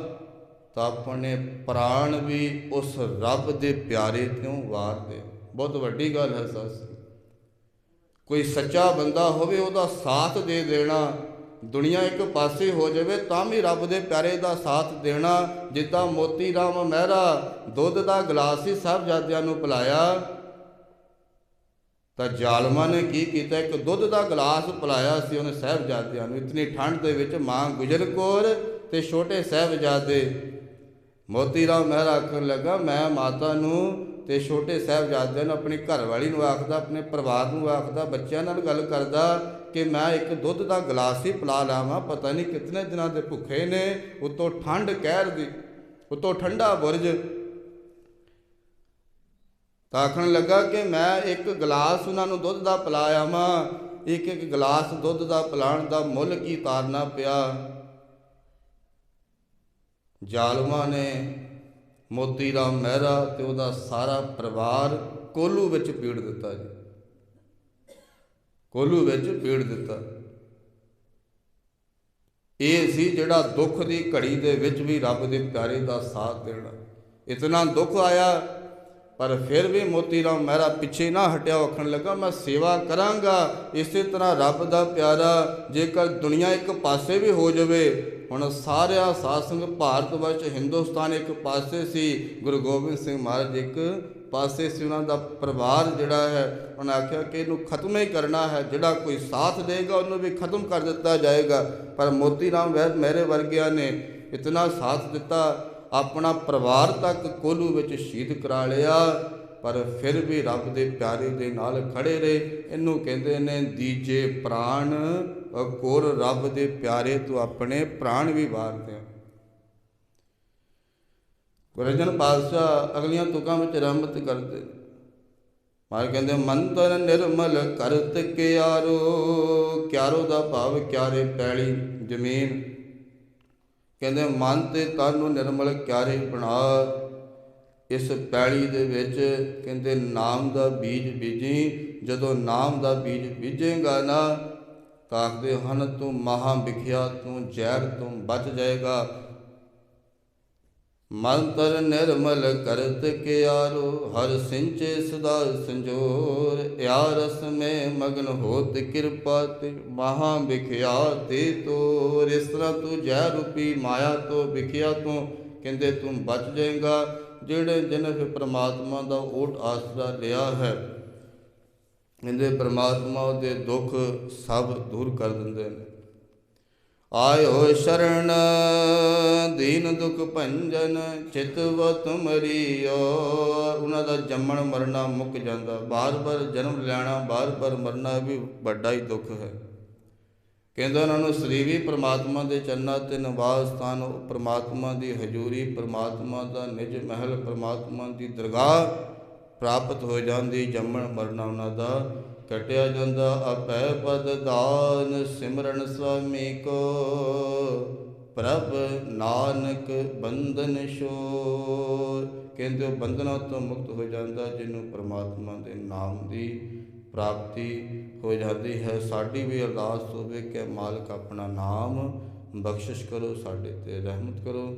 ਤਾਂ ਆਪਣੇ ਪ੍ਰਾਣ ਵੀ ਉਸ ਰੱਬ ਦੇ ਪਿਆਰੇ ਤੋਂ ਵਾਰ ਦੇ? ਬਹੁਤ ਵੱਡੀ ਗੱਲ ਹੈ ਸੱਸ ਕੋਈ ਸੱਚਾ ਬੰਦਾ ਹੋਵੇ, ਉਹਦਾ ਸਾਥ ਦੇ ਦੇਣਾ ਦੁਨੀਆ ਇੱਕ ਪਾਸੇ ਹੋ ਜਾਵੇ ਤਾਂ ਵੀ ਰੱਬ ਦੇ ਪਿਆਰੇ ਦਾ ਸਾਥ ਦੇਣਾ, ਜਿੱਦਾਂ ਮੋਤੀ ਰਾਮ ਮਹਿਰਾ ਦੁੱਧ ਦਾ ਗਲਾਸ ਹੀ ਸਾਹਿਬਜ਼ਾਦਿਆਂ ਨੂੰ ਪਿਲਾਇਆ। ਤਾਂ ਜ਼ਾਲਮਾਂ ਨੇ ਕੀ ਕੀਤਾ? ਇੱਕ ਦੁੱਧ ਦਾ ਗਲਾਸ ਪਿਲਾਇਆ ਸੀ ਉਹਨੇ ਸਾਹਿਬਜ਼ਾਦਿਆਂ ਨੂੰ। ਇਤਨੀ ਠੰਡ ਦੇ ਵਿੱਚ ਮਾਂ ਗੁਜਰ ਕੌਰ ਤੇ ਛੋਟੇ ਸਾਹਿਬਜ਼ਾਦੇ। ਮੋਤੀ ਰਾਮ ਮਹਿਰਾ ਆਖਣ ਲੱਗਾ, ਮੈਂ ਮਾਤਾ ਨੂੰ ਤੇ ਛੋਟੇ ਸਾਹਿਬਜ਼ਾਦਿਆਂ ਨੂੰ ਆਪਣੀ ਘਰਵਾਲੀ ਨੂੰ ਆਖਦਾ, ਆਪਣੇ ਪਰਿਵਾਰ ਨੂੰ ਆਖਦਾ, ਬੱਚਿਆਂ ਨਾਲ ਗੱਲ ਕਰਦਾ ਕਿ ਮੈਂ ਇੱਕ ਦੁੱਧ ਦਾ ਗਲਾਸ ਹੀ ਪਿਲਾ ਲਾਵਾਂ ਪਤਾ ਨਹੀਂ ਕਿਤਨੇ ਦਿਨਾਂ ਦੇ ਭੁੱਖੇ ਨੇ, ਉਤੋਂ ਠੰਡ ਕਹਿਰ ਦੀ, ਉਤੋਂ ਠੰਡਾ ਬੁਰਜ। ਤਾਂ ਆਖਣ ਲੱਗਾ ਕਿ ਮੈਂ ਇੱਕ ਗਲਾਸ ਉਹਨਾਂ ਨੂੰ ਦੁੱਧ ਦਾ ਪਿਲਾਇਆ ਵਾਂ ਇੱਕ ਇੱਕ ਗਲਾਸ ਦੁੱਧ ਦਾ ਪਿਲਾਉਣ ਦਾ ਮੁੱਲ ਕੀ ਤਾਰਨਾ ਪਿਆ। ਜ਼ਾਲਮਾਂ ਨੇ ਮੋਤੀ ਰਾਮ ਮਹਿਰਾ ਤੇ ਉਹਦਾ ਸਾਰਾ ਪਰਿਵਾਰ ਕੋਲੂ ਵਿੱਚ ਪੀੜ ਦਿੱਤਾ ਜੀ। ਕੋਲੂ ਵਿੱਚ ਪੀੜ ਦਿੱਤਾ। ਇਹ ਸੀ ਜਿਹੜਾ ਦੁੱਖ ਦੀ ਘੜੀ ਦੇ ਵਿੱਚ ਵੀ ਰੱਬ ਦੇ ਪਿਆਰੇ ਦਾ ਸਾਥ ਦੇਣਾ। ਇਤਨਾ ਦੁੱਖ ਆਇਆ, ਪਰ ਫਿਰ ਵੀ ਮੋਤੀ ਰਾਮ ਮਹਿਰਾ ਪਿੱਛੇ ਨਾ ਹਟਿਆ ਆਖਣ ਲੱਗਾ, ਮੈਂ ਸੇਵਾ ਕਰਾਂਗਾ, ਇਸੇ ਤਰ੍ਹਾਂ ਰੱਬ ਦਾ ਪਿਆਰਾ, ਜੇਕਰ ਦੁਨੀਆ ਇੱਕ ਪਾਸੇ ਵੀ ਹੋ ਜਾਵੇ। ਹੁਣ ਸਾਰਿਆ ਸਾਸੰਗ ਭਾਰਤ ਵਿੱਚ, ਹਿੰਦੁਸਤਾਨ ਇੱਕ ਪਾਸੇ ਸੀ, ਗੁਰੂ ਗੋਬਿੰਦ ਸਿੰਘ ਮਹਾਰਾਜ ਇੱਕ ਪਾਸੇ ਸੀ ਉਹਨਾਂ ਦਾ ਪਰਿਵਾਰ ਜਿਹੜਾ ਹੈ, ਉਹਨਾਂ ਆਖਿਆ ਕਿ ਇਹਨੂੰ ਖਤਮ ਹੀ ਕਰਨਾ ਹੈ, ਜਿਹੜਾ ਕੋਈ ਸਾਥ ਦੇਗਾ ਉਹਨੂੰ ਵੀ ਖਤਮ ਕਰ ਦਿੱਤਾ ਜਾਏਗਾ। ਪਰ ਮੋਤੀ ਰਾਮ ਵੈਦ ਮੇਰੇ ਵਰਗਿਆਂ ਨੇ ਇਤਨਾ ਸਾਥ ਦਿੱਤਾ, ਆਪਣਾ ਪਰਿਵਾਰ ਤੱਕ ਕੋਲੂ ਵਿੱਚ ਸ਼ਹੀਦ ਕਰਾ ਲਿਆ, ਪਰ ਫਿਰ ਵੀ ਰੱਬ ਦੇ ਪਿਆਰੇ ਦੇ ਨਾਲ ਖੜੇ ਰਹੇ। ਇਹਨੂੰ ਕਹਿੰਦੇ ਨੇ, ਦੀਜੇ ਪ੍ਰਾਣ ਕੋਰ ਰੱਬ ਦੇ ਪਿਆਰੇ ਤੋਂ ਆਪਣੇ ਪ੍ਰਾਣ ਵੀ ਵਾਰਦੇ ਆ। ਗੁਰਜਨ ਪਾਤਸ਼ਾਹ ਅਗਲੀਆਂ ਤੁਕਾਂ ਵਿੱਚ ਰਹਿਮਤ ਕਰਦੇ। ਮਾਰ ਕਹਿੰਦੇ, ਮੰਤਰ ਨਿਰਮਲ ਕਰਤ ਕਿਆਰੋ ਕਿਆਰੋ ਦਾ ਭਾਵ ਕਿਆਰੇ ਪੈਲੀ ਜ਼ਮੀਨ। ਕਹਿੰਦੇ, ਮਨ ਤੇ ਤਨ ਨੂੰ ਨਿਰਮਲ ਕਿਆਰੇ ਬਣਾ। ਇਸ ਪੈਲੀ ਦੇ ਵਿੱਚ ਕਹਿੰਦੇ, ਨਾਮ ਦਾ ਬੀਜ ਬੀਜੀ, ਜਦੋਂ ਨਾਮ ਦਾ ਬੀਜ ਬੀਜੇਗਾ ਨਾ, ਤਾਂ ਹਨ, ਤੂੰ ਮਹਾ ਵਿਖਿਆ, ਤੂੰ ਜ਼ਹਿਰ ਤੋਂ ਬਚ ਜਾਏਗਾ। ਮੰਤਰ ਨਿਰਮਲ ਕਰਤ ਕੇ ਕਿਆਰੋ, ਹਰ ਸਿੰਚੇ ਸਦਾ ਸੰਜੋਰ ਯਾ ਰਸ ਮੈਂ ਮਗਨ ਹੋਤ ਕਿਰਪਾ ਤੇ ਮਹਾ ਵਿਖਿਆ ਤੇ ਤੋਰ। ਇਸ ਤਰ੍ਹਾਂ ਤੂੰ ਜੈ ਰੂਪੀ ਮਾਇਆ ਤੋਂ ਵਿਖਿਆ ਤੋਂ, ਕਹਿੰਦੇ ਤੂੰ ਬਚ ਜਾਏਗਾ, ਜਿਹੜੇ ਜਿਨ ਫਿਰ ਪ੍ਰਮਾਤਮਾ ਦਾ ਓਟ ਆਸਰਾ ਲਿਆ ਹੈ ਕਹਿੰਦੇ ਪ੍ਰਮਾਤਮਾ ਉਹਦੇ ਦੁੱਖ ਸਭ ਦੂਰ ਕਰ ਦਿੰਦੇ ਨੇ। ਆਇਓ ਸ਼ਰਨ, ਦੀਨ ਦੁਖ ਭੰਜਨ ਚਿਤਵ ਤੁਮਰੀਓ ਉਹਨਾਂ ਦਾ ਜੰਮਣ ਮਰਨਾ ਮੁੱਕ ਜਾਂਦਾ ਬਾਰ-ਬਾਰ ਜਨਮ ਲੈਣਾ ਬਾਰ-ਬਾਰ ਮਰਨਾ ਵੀ ਵੱਡਾ ਹੀ ਦੁੱਖ ਹੈ। ਕਹਿੰਦਾ ਉਹਨਾਂ ਨੂੰ ਸਰੀਰੀ ਪ੍ਰਮਾਤਮਾ ਦੇ ਚੰਨਾ ਤੇ ਨਿਵਾਸ ਸਥਾਨ, ਉਹ ਪ੍ਰਮਾਤਮਾ ਦੀ ਹਜ਼ੂਰੀ, ਪ੍ਰਮਾਤਮਾ ਦਾ ਨਿਜ ਮਹਿਲ, ਪ੍ਰਮਾਤਮਾ ਦੀ ਦਰਗਾਹ ਪ੍ਰਾਪਤ ਹੋ ਜਾਂਦੀ, ਜੰਮਣ ਮਰਨਾ ਉਹਨਾਂ ਦਾ ਕਟਿਆ ਜਾਂਦਾ, ਆਪੈ ਪਦ ਦਾਨ ਸਿਮਰਨ ਸੁਆਮੀ ਕੋ। ਪ੍ਰਭ ਨਾਨਕ ਬੰਧਨ ਸ਼ੋਰ ਕਹਿੰਦੇ ਉਹ ਬੰਧਨਾਂ ਤੋਂ ਮੁਕਤ ਹੋ ਜਾਂਦਾ, ਜਿਹਨੂੰ ਪ੍ਰਮਾਤਮਾ ਦੇ ਨਾਮ ਦੀ ਪ੍ਰਾਪਤੀ ਹੋ ਜਾਂਦੀ ਹੈ। ਸਾਡੀ ਵੀ ਅਰਦਾਸ ਹੋਵੇ ਕਿ ਮਾਲਕ ਆਪਣਾ ਨਾਮ ਬਖਸ਼ਿਸ਼ ਕਰੋ, ਸਾਡੇ ਤੇ ਰਹਿਮਤ ਕਰੋ।